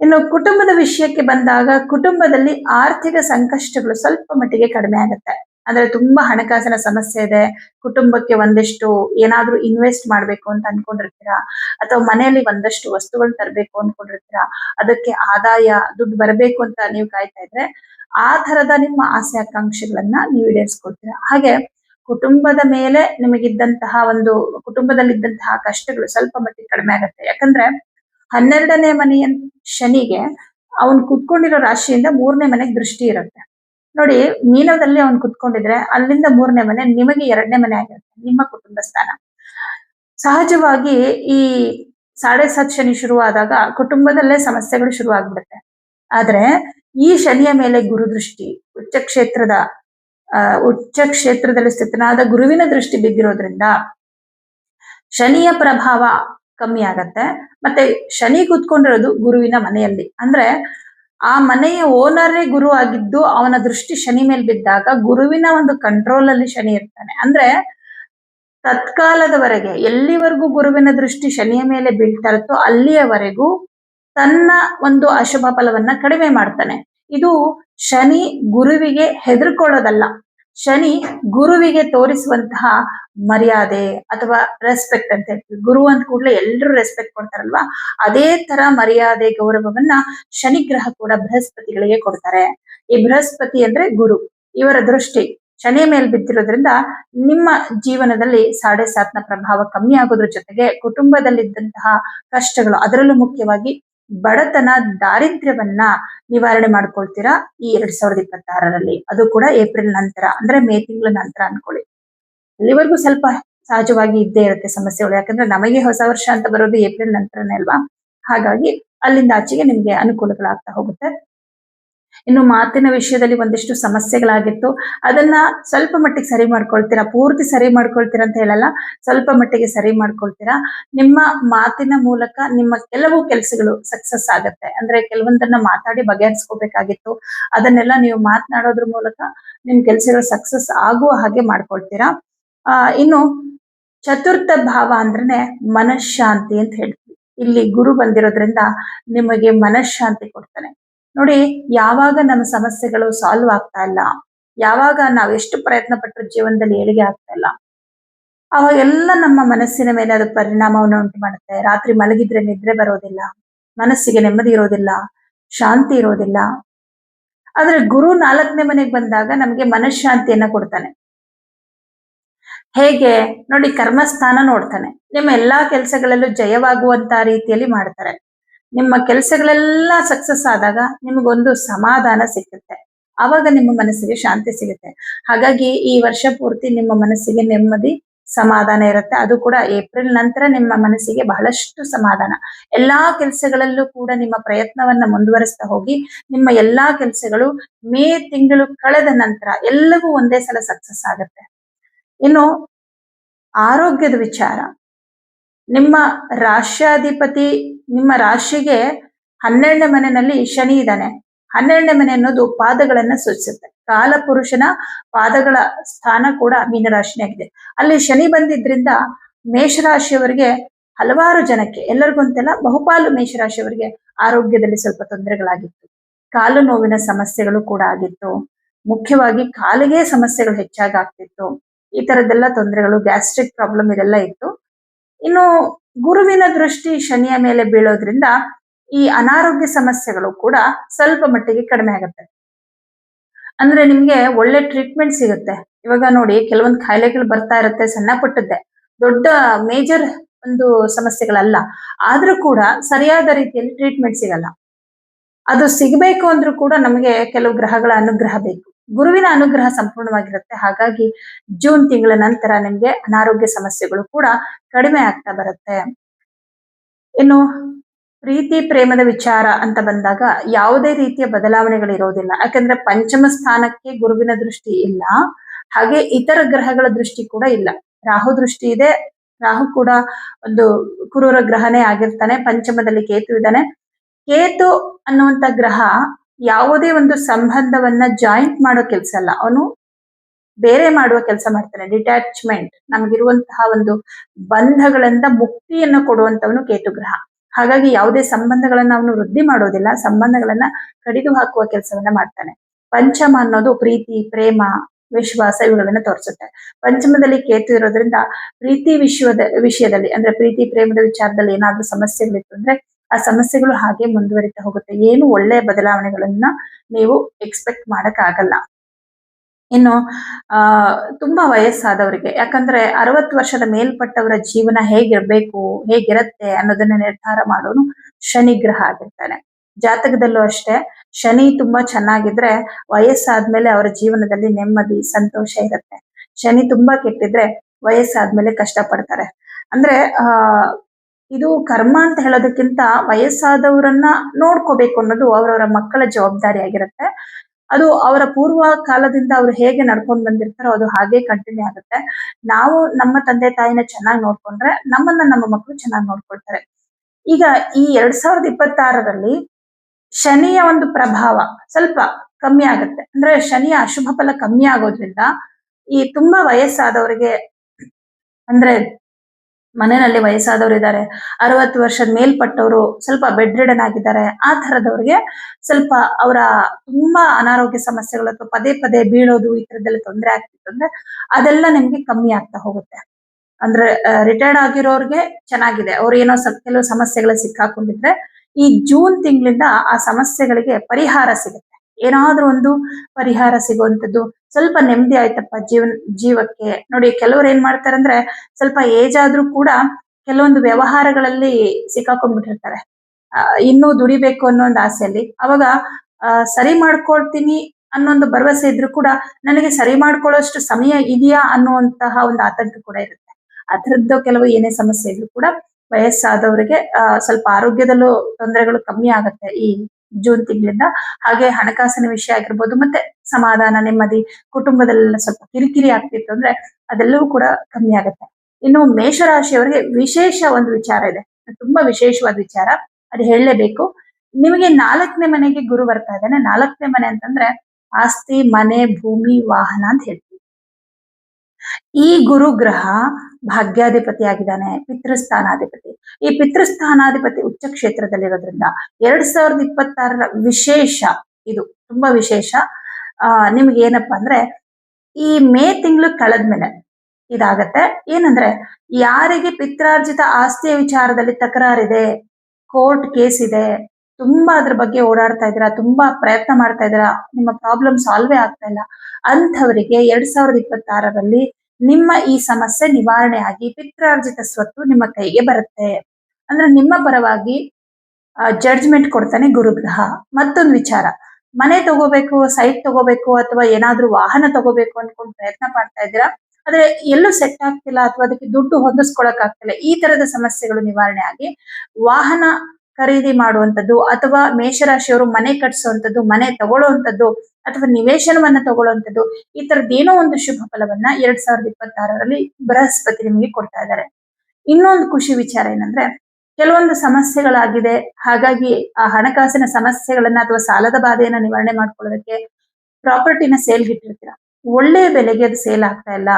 ಇನ್ನು ಕುಟುಂಬದ ವಿಷಯಕ್ಕೆ ಬಂದಾಗ ಕುಟುಂಬದಲ್ಲಿ ಆರ್ಥಿಕ ಸಂಕಷ್ಟಗಳು ಸ್ವಲ್ಪ ಮಟ್ಟಿಗೆ ಕಡಿಮೆ ಆಗುತ್ತೆ. ಅಂದ್ರೆ ತುಂಬಾ ಹಣಕಾಸಿನ ಸಮಸ್ಯೆ ಇದೆ. ಕುಟುಂಬಕ್ಕೆ ಒಂದಿಷ್ಟು ಏನಾದ್ರೂ ಇನ್ವೆಸ್ಟ್ ಮಾಡ್ಬೇಕು ಅಂತ ಅನ್ಕೊಂಡಿರ್ತೀರಾ? ಅಥವಾ ಮನೆಯಲ್ಲಿ ಒಂದಷ್ಟು ವಸ್ತುಗಳನ್ನ ತರಬೇಕು ಅನ್ಕೊಂಡಿರ್ತೀರಾ? ಅದಕ್ಕೆ ಆದಾಯ, ದುಡ್ಡು ಬರಬೇಕು ಅಂತ ನೀವು ಕಾಯ್ತಾ ಇದ್ರೆ ಆ ತರದ ನಿಮ್ಮ ಆಸೆ ಆಕಾಂಕ್ಷೆಗಳನ್ನ ನೀವು ಈಡೇರಿಸ್ಕೊಳ್ತೀರಾ? ಹಾಗೆ ಕುಟುಂಬದ ಮೇಲೆ ನಿಮಗಿದ್ದಂತಹ ಒಂದು, ಕುಟುಂಬದಲ್ಲಿದ್ದಂತಹ ಕಷ್ಟಗಳು ಸ್ವಲ್ಪ ಮಟ್ಟಿಗೆ ಕಡಿಮೆ ಆಗುತ್ತೆ. ಯಾಕಂದ್ರೆ ಹನ್ನೆರಡನೇ ಮನೆಯ ಶನಿಗೆ ಅವನು ಕುತ್ಕೊಂಡಿರೋ ರಾಶಿಯಿಂದ ಮೂರನೇ ಮನೆಗೆ ದೃಷ್ಟಿ ಇರುತ್ತೆ. ನೋಡಿ ಮೀನದಲ್ಲಿ ಅವನ್ ಕುತ್ಕೊಂಡಿದ್ರೆ ಅಲ್ಲಿಂದ ಮೂರನೇ ಮನೆ, ನಿಮಗೆ ಎರಡನೇ ಮನೆ ಆಗಿರುತ್ತೆ, ನಿಮ್ಮ ಕುಟುಂಬ ಸ್ಥಾನ. ಸಹಜವಾಗಿ ಈ ಸಾಡೆ ಸಾತ್ ಶನಿ ಶುರುವಾದಾಗ ಕುಟುಂಬದಲ್ಲೇ ಸಮಸ್ಯೆಗಳು ಶುರು ಆಗ್ಬಿಡುತ್ತೆ ಆದ್ರೆ ಈ ಶನಿಯ ಮೇಲೆ ಗುರು ದೃಷ್ಟಿ ಉಚ್ಚ ಕ್ಷೇತ್ರದ ಆ ಉಚ್ಚ ಕ್ಷೇತ್ರದಲ್ಲಿ ಸ್ಥಿತನಾದ ಗುರುವಿನ ದೃಷ್ಟಿ ಬಿದ್ದಿರೋದ್ರಿಂದ ಶನಿಯ ಪ್ರಭಾವ ಕಮ್ಮಿ ಆಗತ್ತೆ. ಮತ್ತೆ ಶನಿ ಕೂತ್ಕೊಂಡಿರೋದು ಗುರುವಿನ ಮನೆಯಲ್ಲಿ. ಅಂದ್ರೆ ಆ ಮನೆಯ ಓನರೇ ಗುರು ಆಗಿದ್ದು ಅವನ ದೃಷ್ಟಿ ಶನಿ ಮೇಲೆ ಬಿದ್ದಾಗ ಗುರುವಿನ ಒಂದು ಕಂಟ್ರೋಲ್ ಅಲ್ಲಿ ಶನಿ ಇರ್ತಾನೆ. ಅಂದ್ರೆ ತತ್ಕಾಲದವರೆಗೆ ಎಲ್ಲಿವರೆಗೂ ಗುರುವಿನ ದೃಷ್ಟಿ ಶನಿಯ ಮೇಲೆ ಬೀಳ್ತಾ ಇರುತ್ತೋ ಅಲ್ಲಿಯವರೆಗೂ ತನ್ನ ಒಂದು ಅಶುಭ ಫಲವನ್ನ ಕಡಿಮೆ ಮಾಡ್ತಾನೆ. ಇದು ಶನಿ ಗುರುವಿಗೆ ಹೆದರ್ಕೊಳ್ಳೋದಲ್ಲ. ಶನಿ ಗುರುವಿಗೆ ತೋರಿಸುವಂತಹ ಮರ್ಯಾದೆ ಅಥವಾ ರೆಸ್ಪೆಕ್ಟ್ ಅಂತ ಹೇಳ್ತೀವಿ. ಗುರು ಅಂದ ಕೂಡಲೇ ಎಲ್ಲರೂ ರೆಸ್ಪೆಕ್ಟ್ ಕೊಡ್ತಾರಲ್ವಾ? ಅದೇ ತರ ಮರ್ಯಾದೆ, ಗೌರವವನ್ನ ಶನಿ ಗ್ರಹ ಕೂಡ ಬೃಹಸ್ಪತಿಗಳಿಗೆ ಕೊಡ್ತಾರೆ. ಈ ಬೃಹಸ್ಪತಿ ಅಂದ್ರೆ ಗುರು. ಇವರ ದೃಷ್ಟಿ. ಶನಿ ಮೇಲೆ ಬಿದ್ದಿರೋದ್ರಿಂದ ನಿಮ್ಮ ಜೀವನದಲ್ಲಿ ಸಾಡೆ ಸಾತ್ನ ಪ್ರಭಾವ ಕಮ್ಮಿ ಆಗೋದ್ರ ಜೊತೆಗೆ ಕುಟುಂಬದಲ್ಲಿದ್ದಂತಹ ಕಷ್ಟಗಳು ಅದರಲ್ಲೂ ಮುಖ್ಯವಾಗಿ ಬಡತನ ದಾರಿದ್ರ್ಯವನ್ನ ನಿವಾರಣೆ ಮಾಡ್ಕೊಳ್ತೀರಾ ಈ ಎರಡ್ ಸಾವಿರದ ಇಪ್ಪತ್ತಾರರಲ್ಲಿ. ಅದು ಕೂಡ ಏಪ್ರಿಲ್ ನಂತರ, ಅಂದ್ರೆ ಮೇ ತಿಂಗಳ ನಂತರ ಅನ್ಕೊಳ್ಳಿ. ಅಲ್ಲಿವರೆಗೂ ಸ್ವಲ್ಪ ಸಹಜವಾಗಿ ಇದ್ದೇ ಇರುತ್ತೆ ಸಮಸ್ಯೆಗಳು. ಯಾಕಂದ್ರೆ ನಮಗೆ ಹೊಸ ವರ್ಷ ಅಂತ ಬರೋದು ಏಪ್ರಿಲ್ ನಂತರನೇ ಅಲ್ವಾ? ಹಾಗಾಗಿ ಅಲ್ಲಿಂದ ಆಚೆಗೆ ನಿಮ್ಗೆ ಅನುಕೂಲಗಳಾಗ್ತಾ ಹೋಗುತ್ತೆ. ಇನ್ನು ಮಾತಿನ ವಿಷಯದಲ್ಲಿ ಒಂದಿಷ್ಟು ಸಮಸ್ಯೆಗಳಾಗಿತ್ತು. ಅದನ್ನ ಸ್ವಲ್ಪ ಮಟ್ಟಿಗೆ ಸರಿ ಮಾಡ್ಕೊಳ್ತೀರಾ? ಪೂರ್ತಿ ಸರಿ ಮಾಡ್ಕೊಳ್ತೀರಾ ಅಂತ ಹೇಳಲ್ಲ. ಸ್ವಲ್ಪ ಮಟ್ಟಿಗೆ ಸರಿ ಮಾಡ್ಕೊಳ್ತೀರಾ? ನಿಮ್ಮ ಮಾತಿನ ಮೂಲಕ ನಿಮ್ಮ ಕೆಲವು ಕೆಲಸಗಳು ಸಕ್ಸಸ್ ಆಗತ್ತೆ. ಅಂದ್ರೆ ಕೆಲವೊಂದನ್ನ ಮಾತಾಡಿ ಬಗೆಹರಿಸ್ಕೋಬೇಕಾಗಿತ್ತು. ಅದನ್ನೆಲ್ಲ ನೀವು ಮಾತನಾಡೋದ್ರ ಮೂಲಕ ನಿಮ್ ಕೆಲಸಗಳು ಸಕ್ಸಸ್ ಆಗುವ ಹಾಗೆ ಮಾಡ್ಕೊಳ್ತೀರಾ? ಆ, ಇನ್ನು ಚತುರ್ಥ ಭಾವ ಅಂದ್ರೆ ಮನಃಶಾಂತಿ ಅಂತ ಹೇಳ್ತೀವಿ. ಇಲ್ಲಿ ಗುರು ಬಂದಿರೋದ್ರಿಂದ ನಿಮಗೆ ಮನಃಶಾಂತಿ ಕೊಡ್ತಾನೆ. ನೋಡಿ, ಯಾವಾಗ ನಮ್ಮ ಸಮಸ್ಯೆಗಳು ಸಾಲ್ವ್ ಆಗ್ತಾ ಇಲ್ಲ, ಯಾವಾಗ ನಾವು ಎಷ್ಟು ಪ್ರಯತ್ನ ಪಟ್ಟರು ಜೀವನದಲ್ಲಿ ಏಳಿಗೆ ಆಗ್ತಾ ಇಲ್ಲ ಅವಾಗೆಲ್ಲ ನಮ್ಮ ಮನಸ್ಸಿನ ಮೇಲೆ ಅದು ಪರಿಣಾಮವನ್ನು ಉಂಟು ಮಾಡುತ್ತೆ. ರಾತ್ರಿ ಮಲಗಿದ್ರೆ ನಿದ್ರೆ ಬರೋದಿಲ್ಲ, ಮನಸ್ಸಿಗೆ ನೆಮ್ಮದಿ ಇರೋದಿಲ್ಲ, ಶಾಂತಿ ಇರೋದಿಲ್ಲ. ಆದ್ರೆ ಗುರು ನಾಲ್ಕನೇ ಮನೆಗೆ ಬಂದಾಗ ನಮಗೆ ಮನಃಶಾಂತಿಯನ್ನ ಕೊಡ್ತಾನೆ. ಹೇಗೆ? ನೋಡಿ, ಕರ್ಮಸ್ಥಾನ ನೋಡ್ತಾನೆ. ನಿಮ್ಮ ಎಲ್ಲಾ ಕೆಲಸಗಳಲ್ಲೂ ಜಯವಾಗುವಂತ ರೀತಿಯಲ್ಲಿ ಮಾಡ್ತಾರೆ. ನಿಮ್ಮ ಕೆಲಸಗಳೆಲ್ಲ ಸಕ್ಸಸ್ ಆದಾಗ ನಿಮಗೊಂದು ಸಮಾಧಾನ ಸಿಗುತ್ತೆ. ಅವಾಗ ನಿಮ್ಮ ಮನಸ್ಸಿಗೆ ಶಾಂತಿ ಸಿಗುತ್ತೆ. ಹಾಗಾಗಿ ಈ ವರ್ಷ ಪೂರ್ತಿ ನಿಮ್ಮ ಮನಸ್ಸಿಗೆ ನೆಮ್ಮದಿ, ಸಮಾಧಾನ ಇರುತ್ತೆ. ಅದು ಕೂಡ ಏಪ್ರಿಲ್ ನಂತರ ನಿಮ್ಮ ಮನಸ್ಸಿಗೆ ಬಹಳಷ್ಟು ಸಮಾಧಾನ. ಎಲ್ಲಾ ಕೆಲಸಗಳಲ್ಲೂ ಕೂಡ ನಿಮ್ಮ ಪ್ರಯತ್ನವನ್ನ ಮುಂದುವರಿಸ್ತಾ ಹೋಗಿ, ನಿಮ್ಮ ಎಲ್ಲಾ ಕೆಲಸಗಳು ಮೇ ತಿಂಗಳು ಕಳೆದ ನಂತರ ಎಲ್ಲವೂ ಒಂದೇ ಸಲ ಸಕ್ಸಸ್ ಆಗುತ್ತೆ. ಇನ್ನು ಆರೋಗ್ಯದ ವಿಚಾರ. ನಿಮ್ಮ ರಾಷ್ಟ್ರಾಧಿಪತಿ, ನಿಮ್ಮ ರಾಶಿಗೆ ಹನ್ನೆರಡನೇ ಮನೆಯಲ್ಲಿ ಶನಿ ಇದ್ದಾನೆ. ಹನ್ನೆರಡನೇ ಮನೆ ಅನ್ನೋದು ಪಾದಗಳನ್ನ ಸೂಚಿಸುತ್ತೆ. ಕಾಲ ಪುರುಷನ ಪಾದಗಳ ಸ್ಥಾನ ಕೂಡ ಮೀನರಾಶಿನಾಗಿದೆ ಅಲ್ಲಿ ಶನಿ ಬಂದಿದ್ರಿಂದ ಮೇಷರಾಶಿಯವರಿಗೆ ಹಲವಾರು ಜನಕ್ಕೆ ಎಲ್ಲರಿಗೂ ಅಂತೆಲ್ಲ ಬಹುಪಾಲು ಮೇಷರಾಶಿಯವರಿಗೆ ಆರೋಗ್ಯದಲ್ಲಿ ಸ್ವಲ್ಪ ತೊಂದರೆಗಳಾಗಿತ್ತು. ಕಾಲು ನೋವಿನ ಸಮಸ್ಯೆಗಳು ಕೂಡ ಆಗಿತ್ತು. ಮುಖ್ಯವಾಗಿ ಕಾಲಿಗೆ ಸಮಸ್ಯೆಗಳು ಹೆಚ್ಚಾಗಿ ಆಗ್ತಿತ್ತು. ಈ ತರದ್ದೆಲ್ಲ ತೊಂದರೆಗಳು, ಗ್ಯಾಸ್ಟ್ರಿಕ್ ಪ್ರಾಬ್ಲಮ್ ಇದೆಲ್ಲ ಇತ್ತು. ಇನ್ನು ಗುರುವಿನ ದೃಷ್ಟಿ ಶನಿಯ ಮೇಲೆ ಬೀಳೋದ್ರಿಂದ ಈ ಅನಾರೋಗ್ಯ ಸಮಸ್ಯೆಗಳು ಕೂಡ ಸ್ವಲ್ಪ ಮಟ್ಟಿಗೆ ಕಡಿಮೆ ಆಗುತ್ತೆ. ಅಂದ್ರೆ ನಿಮ್ಗೆ ಒಳ್ಳೆ ಟ್ರೀಟ್ಮೆಂಟ್ ಸಿಗುತ್ತೆ. ಇವಾಗ ನೋಡಿ ಕೆಲವೊಂದು ಕಾಯಿಲೆಗಳು ಬರ್ತಾ ಇರುತ್ತೆ ಸಣ್ಣ ಪುಟ್ಟದ್ದೆ. ದೊಡ್ಡ ಮೇಜರ್ ಒಂದು ಸಮಸ್ಯೆಗಳಲ್ಲ. ಆದ್ರೂ ಕೂಡ ಸರಿಯಾದ ರೀತಿಯಲ್ಲಿ ಟ್ರೀಟ್ಮೆಂಟ್ ಸಿಗಲ್ಲ. ಅದು ಸಿಗಬೇಕು ಅಂದ್ರೂ ಕೂಡ ನಮಗೆ ಕೆಲವು ಗ್ರಹಗಳ ಅನುಗ್ರಹ ಬೇಕು. ಗುರುವಿನ ಅನುಗ್ರಹ ಸಂಪೂರ್ಣವಾಗಿರುತ್ತೆ. ಹಾಗಾಗಿ ಜೂನ್ ತಿಂಗಳ ನಂತರ ನಿಮ್ಗೆ ಅನಾರೋಗ್ಯ ಸಮಸ್ಯೆಗಳು ಕೂಡ ಕಡಿಮೆ ಆಗ್ತಾ ಬರುತ್ತೆ. ಇನ್ನು ಪ್ರೀತಿ, ಪ್ರೇಮದ ವಿಚಾರ ಅಂತ ಬಂದಾಗ ಯಾವುದೇ ರೀತಿಯ ಬದಲಾವಣೆಗಳು ಇರೋದಿಲ್ಲ ಯಾಕಂದ್ರೆ ಪಂಚಮ ಸ್ಥಾನಕ್ಕೆ ಗುರುವಿನ ದೃಷ್ಟಿ ಇಲ್ಲ. ಹಾಗೆ ಇತರ ಗ್ರಹಗಳ ದೃಷ್ಟಿ ಕೂಡ ಇಲ್ಲ. ರಾಹು ದೃಷ್ಟಿ ಇದೆ. ರಾಹು ಕೂಡ ಒಂದು ಕುರೂರ ಗ್ರಹನೇ ಆಗಿರ್ತಾನೆ. ಪಂಚಮದಲ್ಲಿ ಕೇತು ಇದ್ದಾನೆ. ಕೇತು ಅನ್ನುವಂತ ಗ್ರಹ ಯಾವುದೇ ಒಂದು ಸಂಬಂಧವನ್ನ ಜಾಯಿಂಟ್ ಮಾಡೋ ಕೆಲಸ ಅಲ್ಲ. ಅವನು ಬೇರೆ ಮಾಡುವ ಕೆಲಸ ಮಾಡ್ತಾನೆ. ಡಿಟ್ಯಾಚ್ಮೆಂಟ್ ನಮಗಿರುವಂತಹ ಒಂದು ಬಂಧಗಳಿಂದ ಮುಕ್ತಿಯನ್ನು ಕೊಡುವಂತವನು ಕೇತುಗ್ರಹ. ಹಾಗಾಗಿ ಯಾವುದೇ ಸಂಬಂಧಗಳನ್ನ ಅವನು ವೃದ್ಧಿ ಮಾಡೋದಿಲ್ಲ. ಸಂಬಂಧಗಳನ್ನ ಕಡಿದು ಹಾಕುವ ಕೆಲಸವನ್ನ ಮಾಡ್ತಾನೆ. ಪಂಚಮ ಅನ್ನೋದು ಪ್ರೀತಿ, ಪ್ರೇಮ, ವಿಶ್ವಾಸ ಇವುಗಳನ್ನ ತೋರಿಸುತ್ತೆ. ಪಂಚಮದಲ್ಲಿ ಕೇತು ಇರೋದ್ರಿಂದ ಪ್ರೀತಿ ವಿಶ್ವದ ವಿಷಯದಲ್ಲಿ ಅಂದ್ರೆ ಪ್ರೀತಿ, ಪ್ರೇಮದ ವಿಚಾರದಲ್ಲಿ ಏನಾದ್ರೂ ಸಮಸ್ಯೆಗಳಿತ್ತು ಅಂದ್ರೆ ಆ ಸಮಸ್ಯೆಗಳು ಹಾಗೆ ಮುಂದುವರಿತಾ ಹೋಗುತ್ತೆ. ಏನು ಒಳ್ಳೆಯ ಬದಲಾವಣೆಗಳನ್ನ ನೀವು ಎಕ್ಸ್ಪೆಕ್ಟ್ ಮಾಡಕ್ ಆಗಲ್ಲ ಇನ್ನು, ಆ, ತುಂಬಾ ವಯಸ್ಸಾದವರಿಗೆ, ಯಾಕಂದ್ರೆ ಅರವತ್ತು ವರ್ಷದ ಮೇಲ್ಪಟ್ಟವರ ಜೀವನ ಹೇಗಿರ್ಬೇಕು, ಹೇಗಿರತ್ತೆ ಅನ್ನೋದನ್ನ ನಿರ್ಧಾರ ಮಾಡೋನು ಶನಿ ಗ್ರಹ ಆಗಿರ್ತಾನೆ. ಜಾತಕದಲ್ಲೂ ಅಷ್ಟೇ, ಶನಿ ತುಂಬಾ ಚೆನ್ನಾಗಿದ್ರೆ ವಯಸ್ಸಾದ್ಮೇಲೆ ಅವರ ಜೀವನದಲ್ಲಿ ನೆಮ್ಮದಿ, ಸಂತೋಷ ಇರುತ್ತೆ. ಶನಿ ತುಂಬಾ ಕೆಟ್ಟಿದ್ರೆ ವಯಸ್ಸಾದ್ಮೇಲೆ ಕಷ್ಟ ಪಡ್ತಾರೆ ಅಂದ್ರೆ, ಆ ಇದು ಕರ್ಮ ಅಂತ ಹೇಳೋದಕ್ಕಿಂತ ವಯಸ್ಸಾದವರನ್ನ ನೋಡ್ಕೋಬೇಕು ಅನ್ನೋದು ಅವರವರ ಮಕ್ಕಳ ಜವಾಬ್ದಾರಿ ಆಗಿರುತ್ತೆ. ಅದು ಅವರ ಪೂರ್ವ ಕಾಲದಿಂದ ಅವರು ಹೇಗೆ ನಡ್ಕೊಂಡ್ ಬಂದಿರ್ತಾರೋ ಅದು ಹಾಗೆ ಕಂಟಿನ್ಯೂ ಆಗುತ್ತೆ. ನಾವು ನಮ್ಮ ತಂದೆ ತಾಯಿನ ಚೆನ್ನಾಗಿ ನೋಡ್ಕೊಂಡ್ರೆ ನಮ್ಮನ್ನ ನಮ್ಮ ಮಕ್ಕಳು ಚೆನ್ನಾಗಿ ನೋಡ್ಕೊಳ್ತಾರೆ. ಈಗ ಈ ಎರಡ್ ಸಾವಿರದ ಇಪ್ಪತ್ತಾರರಲ್ಲಿ ಶನಿಯ ಒಂದು ಪ್ರಭಾವ ಸ್ವಲ್ಪ ಕಮ್ಮಿ ಆಗುತ್ತೆ. ಅಂದ್ರೆ ಶನಿಯ ಅಶುಭ ಫಲ ಕಮ್ಮಿ ಆಗೋದ್ರಿಂದ ಈ ತುಂಬಾ ವಯಸ್ಸಾದವರಿಗೆ ಅಂದ್ರೆ ಮನೆಯಲ್ಲಿ ವಯಸ್ಸಾದವರು ಇದ್ದಾರೆ ಅರವತ್ತು ವರ್ಷದ ಮೇಲ್ಪಟ್ಟವರು ಸ್ವಲ್ಪ ಬೆಡ್ ರಿಡನ್ ಆಗಿದ್ದಾರೆ ಆ ತರದವ್ರಿಗೆ ಸ್ವಲ್ಪ ಅವರ ತುಂಬಾ ಅನಾರೋಗ್ಯ ಸಮಸ್ಯೆಗಳು ಅಥವಾ ಪದೇ ಪದೇ ಬೀಳೋದು ಈ ತರದ್ದೆಲ್ಲ ತೊಂದರೆ ಆಗ್ತಿತ್ತು ಅಂದ್ರೆ ಅದೆಲ್ಲ ನಿಮ್ಗೆ ಕಮ್ಮಿ ಆಗ್ತಾ ಹೋಗುತ್ತೆ. ಅಂದ್ರೆ ರಿಟೈರ್ಡ್ ಆಗಿರೋರ್ಗೆ ಚೆನ್ನಾಗಿದೆ. ಅವ್ರು ಏನೋ ಕೆಲವು ಸಮಸ್ಯೆಗಳು ಸಿಕ್ಕಾಕೊಂಡಿದ್ರೆ ಈ ಜೂನ್ ತಿಂಗಳಿಂದ ಆ ಸಮಸ್ಯೆಗಳಿಗೆ ಪರಿಹಾರ ಸಿಗುತ್ತೆ. ಏನಾದ್ರೂ ಒಂದು ಪರಿಹಾರ ಸಿಗುವಂಥದ್ದು. ಸ್ವಲ್ಪ ನೆಮ್ಮದಿ ಆಯ್ತಪ್ಪ ಜೀವನ, ಜೀವಕ್ಕೆ. ನೋಡಿ, ಕೆಲವ್ರು ಏನ್ ಮಾಡ್ತಾರಂದ್ರೆ ಸ್ವಲ್ಪ ಏಜ್ ಆದ್ರೂ ಕೂಡ ಕೆಲವೊಂದು ವ್ಯವಹಾರಗಳಲ್ಲಿ ಸಿಕ್ಕಾಕೊಂಡ್ಬಿಟ್ಟಿರ್ತಾರೆ. ಇನ್ನೂ ದುಡಿಬೇಕು ಅನ್ನೋ ಒಂದು ಆಸೆಯಲ್ಲಿ. ಅವಾಗ ಸರಿ ಮಾಡ್ಕೊಳ್ತೀನಿ ಒಂದು ಭರವಸೆ ಇದ್ರೂ ಕೂಡ ನನಗೆ ಸರಿ ಮಾಡ್ಕೊಳ್ಳೋಷ್ಟು ಸಮಯ ಇದೆಯಾ ಅನ್ನುವಂತಹ ಒಂದು ಆತಂಕ ಕೂಡ ಇರುತ್ತೆ. ಅದರದ್ದು ಕೆಲವು ಏನೇ ಸಮಸ್ಯೆ ಇದ್ರು ಕೂಡ ವಯಸ್ಸಾದವರಿಗೆ ಸ್ವಲ್ಪ ಆರೋಗ್ಯದಲ್ಲೂ ತೊಂದರೆಗಳು ಕಮ್ಮಿ ಆಗುತ್ತೆ ಈ ಜೂನ್ ತಿಂಗಳಿಂದ. ಹಾಗೆ ಹಣಕಾಸಿನ ವಿಷಯ ಆಗಿರ್ಬೋದು, ಮತ್ತೆ ಸಮಾಧಾನ, ನೆಮ್ಮದಿ, ಕುಟುಂಬದಲ್ಲೆಲ್ಲ ಸ್ವಲ್ಪ ಕಿರಿಕಿರಿ ಆಗ್ತಿತ್ತು ಅಂದ್ರೆ ಅದೆಲ್ಲವೂ ಕೂಡ ಕಮ್ಮಿ ಆಗುತ್ತೆ. ಇನ್ನು ಮೇಷರಾಶಿಯವರಿಗೆ ವಿಶೇಷ ಒಂದು ವಿಚಾರ ಇದೆ. ತುಂಬಾ ವಿಶೇಷವಾದ ವಿಚಾರ. ಅದು ಹೇಳಲೇಬೇಕು. ನಿಮಗೆ ನಾಲ್ಕನೇ ಮನೆಗೆ ಗುರು ಬರ್ತಾ ಇದ್ದಾನೆ. ನಾಲ್ಕನೇ ಮನೆ ಅಂತಂದ್ರೆ ಆಸ್ತಿ, ಮನೆ, ಭೂಮಿ, ವಾಹನ ಅಂತ ಹೇಳ್ತೀವಿ. ಈ ಗುರು ಗ್ರಹ ಭಾಗ್ಯಾಧಿಪತಿ ಆಗಿದ್ದಾನೆ ಪಿತೃಸ್ಥಾನಾಧಿಪತಿ. ಈ ಪಿತೃಸ್ಥಾನಾಧಿಪತಿ ಉಚ್ಚ ಕ್ಷೇತ್ರದಲ್ಲಿರೋದ್ರಿಂದ ಎರಡ್ ಸಾವಿರದ ಇಪ್ಪತ್ತಾರರ ವಿಶೇಷ, ಇದು ತುಂಬಾ ವಿಶೇಷ. ಆ, ನಿಮ್ಗೆ ಏನಪ್ಪಾ ಅಂದ್ರೆ, ಈ ಮೇ ತಿಂಗಳು ಕಳೆದ್ಮೇಲೆ ಇದಾಗತ್ತೆ. ಏನಂದ್ರೆ, ಯಾರಿಗೆ ಪಿತ್ರಾರ್ಜಿತ ಆಸ್ತಿಯ ವಿಚಾರದಲ್ಲಿ ತಕರಾರಿದೆ, ಕೋರ್ಟ್ ಕೇಸ್ ಇದೆ, ತುಂಬಾ ಅದ್ರ ಬಗ್ಗೆ ಓಡಾಡ್ತಾ ಇದ್ದೀರಾ, ತುಂಬಾ ಪ್ರಯತ್ನ ಮಾಡ್ತಾ ಇದ್ದೀರಾ, ನಿಮ್ಮ ಪ್ರಾಬ್ಲಮ್ ಸಾಲ್ವೇ ಆಗ್ತಾ ಇಲ್ಲ. ಅಂಥವರಿಗೆ ಎರಡ್ ಸಾವಿರದ ಇಪ್ಪತ್ತಾರರಲ್ಲಿ ನಿಮ್ಮ ಈ ಸಮಸ್ಯೆ ನಿವಾರಣೆ ಆಗಿ ಪಿತ್ರಾರ್ಜಿತ ಸ್ವತ್ತು ನಿಮ್ಮ ಕೈಗೆ ಬರುತ್ತೆ. ಅಂದ್ರೆ ನಿಮ್ಮ ಪರವಾಗಿ ಜಡ್ಜ್ಮೆಂಟ್ ಕೊಡ್ತಾನೆ ಗುರುಗ್ರಹ. ಮತ್ತೊಂದು ವಿಚಾರ. ಮನೆ ತಗೋಬೇಕು ಸೈಟ್ ತಗೋಬೇಕು, ಅಥವಾ ಏನಾದ್ರೂ ವಾಹನ ತಗೋಬೇಕು ಅನ್ಕೊಂಡು ಪ್ರಯತ್ನ ಪಡ್ತಾ ಇದ್ದೀರಾ? ಆದ್ರೆ ಎಲ್ಲೂ ಸೆಟ್ ಆಗ್ತಿಲ್ಲ ಅಥವಾ ಅದಕ್ಕೆ ದುಡ್ಡು ಹೊಂದಿಸ್ಕೊಳಕ್ ಆಗ್ತಿಲ್ಲ. ಈ ತರದ ಸಮಸ್ಯೆಗಳು ನಿವಾರಣೆ ಆಗಿ ವಾಹನ ಖರೀದಿ ಮಾಡುವಂಥದ್ದು ಅಥವಾ ಮೇಷರಾಶಿಯವರು ಮನೆ ಕಟ್ಸುವಂಥದ್ದು, ಮನೆ ತಗೊಳ್ಳುವಂತದ್ದು ಅಥವಾ ನಿವೇಶನವನ್ನ ತಗೊಳ್ಳುವಂಥದ್ದು, ಈ ತರದ್ ಏನೋ ಒಂದು ಶುಭ ಫಲವನ್ನ ಎರಡ್ ಸಾವಿರದ ಇಪ್ಪತ್ತಾರರಲ್ಲಿ ಬೃಹಸ್ಪತಿ ನಿಮಗೆ ಕೊಡ್ತಾ ಇದ್ದಾರೆ. ಇನ್ನೊಂದು ಖುಷಿ ವಿಚಾರ ಏನಂದ್ರೆ, ಕೆಲವೊಂದು ಸಮಸ್ಯೆಗಳಾಗಿದೆ, ಹಾಗಾಗಿ ಆ ಹಣಕಾಸಿನ ಸಮಸ್ಯೆಗಳನ್ನ ಅಥವಾ ಸಾಲದ ಬಾಧೆಯನ್ನ ನಿವಾರಣೆ ಮಾಡ್ಕೊಳ್ಳೋದಕ್ಕೆ ಪ್ರಾಪರ್ಟಿನ ಸೇಲ್ಗೆ ಇಟ್ಟಿರ್ತೀರ? ಒಳ್ಳೆ ಬೆಲೆಗೆ ಅದು ಸೇಲ್ ಆಗ್ತಾ ಇಲ್ಲ.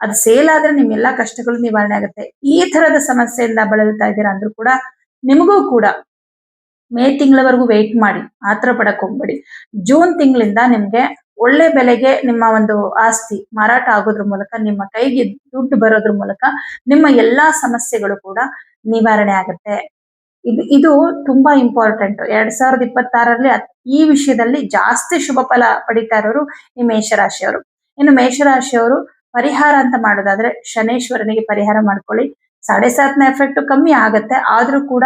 ಅದು ಸೇಲ್ ಆದ್ರೆ ನಿಮ್ ಎಲ್ಲಾ ಕಷ್ಟಗಳು ನಿವಾರಣೆ ಆಗುತ್ತೆ. ಈ ತರದ ಸಮಸ್ಯೆಯಿಂದ ಬಳಲ್ತಾ ಇದ್ದೀರಾ ಅಂದ್ರೂ ಕೂಡ ನಿಮಗೂ ಕೂಡ ಮೇ ತಿಂಗಳವರೆಗೂ ವೆಯ್ಟ್ ಮಾಡಿ ಆತರ ಪಡಕ್ ಹೋಗ್ಬೇಡಿ. ಜೂನ್ ತಿಂಗಳಿಂದ ನಿಮ್ಗೆ ಒಳ್ಳೆ ಬೆಲೆಗೆ ನಿಮ್ಮ ಒಂದು ಆಸ್ತಿ ಮಾರಾಟ ಆಗೋದ್ರ ಮೂಲಕ, ನಿಮ್ಮ ಕೈಗೆ ದುಡ್ಡು ಬರೋದ್ರ ಮೂಲಕ ನಿಮ್ಮ ಎಲ್ಲಾ ಸಮಸ್ಯೆಗಳು ಕೂಡ ನಿವಾರಣೆ ಆಗುತ್ತೆ. ಇದು ಇದು ತುಂಬಾ ಇಂಪಾರ್ಟೆಂಟ್ ಎರಡ್ ಸಾವಿರದ ಇಪ್ಪತ್ತಾರರಲ್ಲಿ ಈ ವಿಷಯದಲ್ಲಿ ಜಾಸ್ತಿ ಶುಭ ಫಲ ಪಡಿತಾ ಇರೋರು ಈ ಮೇಷರಾಶಿಯವರು. ಇನ್ನು ಮೇಷರಾಶಿಯವರು ಪರಿಹಾರ ಅಂತ ಮಾಡೋದಾದ್ರೆ ಶನೇಶ್ವರನಿಗೆ ಪರಿಹಾರ ಮಾಡ್ಕೊಳ್ಳಿ. ಸಾಡೆ ಸಾತ್ನ ಎಫೆಕ್ಟ್ ಕಮ್ಮಿ ಆಗತ್ತೆ, ಆದ್ರೂ ಕೂಡ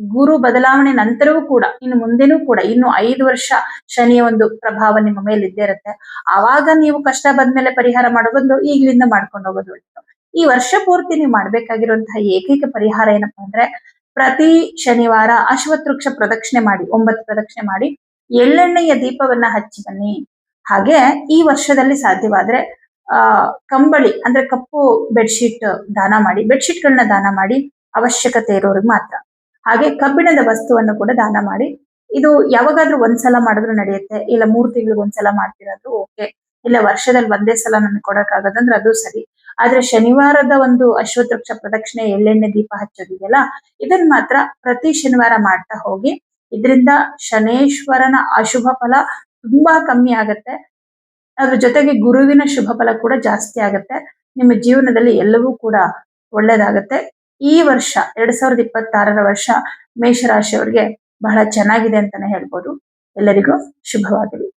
ಗುರು ಬದಲಾವಣೆ ನಂತರವೂ ಕೂಡ, ಇನ್ನು ಮುಂದೆನೂ ಕೂಡ, ಇನ್ನು ಐದು ವರ್ಷ ಶನಿಯ ಒಂದು ಪ್ರಭಾವ ನಿಮ್ಮ ಮೇಲೆ ಇದ್ದೇ ಇರುತ್ತೆ. ಆವಾಗ ನೀವು ಕಷ್ಟ ಬಂದ್ಮೇಲೆ ಪರಿಹಾರ ಮಾಡೋ ಬದಲು ಈಗಲಿಂದ ಮಾಡ್ಕೊಂಡು ಹೋಗೋದು ಒಳ್ಳೆಯದು ಈ ವರ್ಷ ಪೂರ್ತಿ ನೀವು ಮಾಡ್ಬೇಕಾಗಿರುವಂತಹ ಏಕೈಕ ಪರಿಹಾರ ಏನಪ್ಪಾ ಅಂದ್ರೆ, ಪ್ರತಿ ಶನಿವಾರ ಅಶ್ವತ್ವೃಕ್ಷ ಪ್ರದಕ್ಷಿಣೆ ಮಾಡಿ, ಒಂಬತ್ತು ಪ್ರದಕ್ಷಿಣೆ ಮಾಡಿ, ಎಳ್ಳೆಣ್ಣೆಯ ದೀಪವನ್ನ ಹಚ್ಚಿ ಬನ್ನಿ. ಹಾಗೆ ಈ ವರ್ಷದಲ್ಲಿ ಸಾಧ್ಯವಾದ್ರೆ, ಆ, ಕಂಬಳಿ, ಅಂದ್ರೆ ಕಪ್ಪು ಬೆಡ್ಶೀಟ್ ದಾನ ಮಾಡಿ, ಬೆಡ್ಶೀಟ್ಗಳನ್ನ ದಾನ ಮಾಡಿ ಅವಶ್ಯಕತೆ ಇರೋರಿಗೆ ಮಾತ್ರ. ಹಾಗೆ ಕಬ್ಬಿಣದ ವಸ್ತುವನ್ನು ಕೂಡ ದಾನ ಮಾಡಿ. ಇದು ಯಾವಾಗಾದ್ರೂ ಒಂದ್ಸಲ ಮಾಡಿದ್ರು ನಡೆಯುತ್ತೆ. ಇಲ್ಲ ಮೂರ್ ತಿಂಗಳಿಗೆ ಒಂದ್ಸಲ ಮಾಡ್ತಿರೋದು ಓಕೆ ಇಲ್ಲ ವರ್ಷದಲ್ಲಿ ಒಂದೇ ಸಲ ನಮ್ಗೆ ಕೊಡಕ್ಕಾಗದಂದ್ರೆ ಅದು ಸರಿ. ಆದ್ರೆ ಶನಿವಾರದ ಒಂದು ಅಶ್ವತೃಕ್ಷ ಪ್ರದಕ್ಷಿಣೆ, ಎಳ್ಳೆಣ್ಣೆ ದೀಪ ಹಚ್ಚೋದಿದೆಯಲ್ಲ ಇದನ್ನ ಮಾತ್ರ ಪ್ರತಿ ಶನಿವಾರ ಮಾಡ್ತಾ ಹೋಗಿ, ಇದರಿಂದ ಶನೇಶ್ವರನ ಅಶುಭ ಫಲ ತುಂಬಾ ಕಮ್ಮಿ ಆಗತ್ತೆ. ಅದ್ರ ಜೊತೆಗೆ ಗುರುವಿನ ಶುಭ ಫಲ ಕೂಡ ಜಾಸ್ತಿ ಆಗತ್ತೆ. ನಿಮ್ಮ ಜೀವನದಲ್ಲಿ ಎಲ್ಲವೂ ಕೂಡ ಒಳ್ಳೇದಾಗತ್ತೆ. ಈ ವರ್ಷ ಎರಡ್ ಸಾವಿರದ ಇಪ್ಪತ್ತಾರರ ವರ್ಷ ಮೇಷರಾಶಿಯವರಿಗೆ ಬಹಳ ಚೆನ್ನಾಗಿದೆ ಅಂತಾನೆ ಹೇಳ್ಬೋದು. ಎಲ್ಲರಿಗೂ ಶುಭವಾಗಲಿ.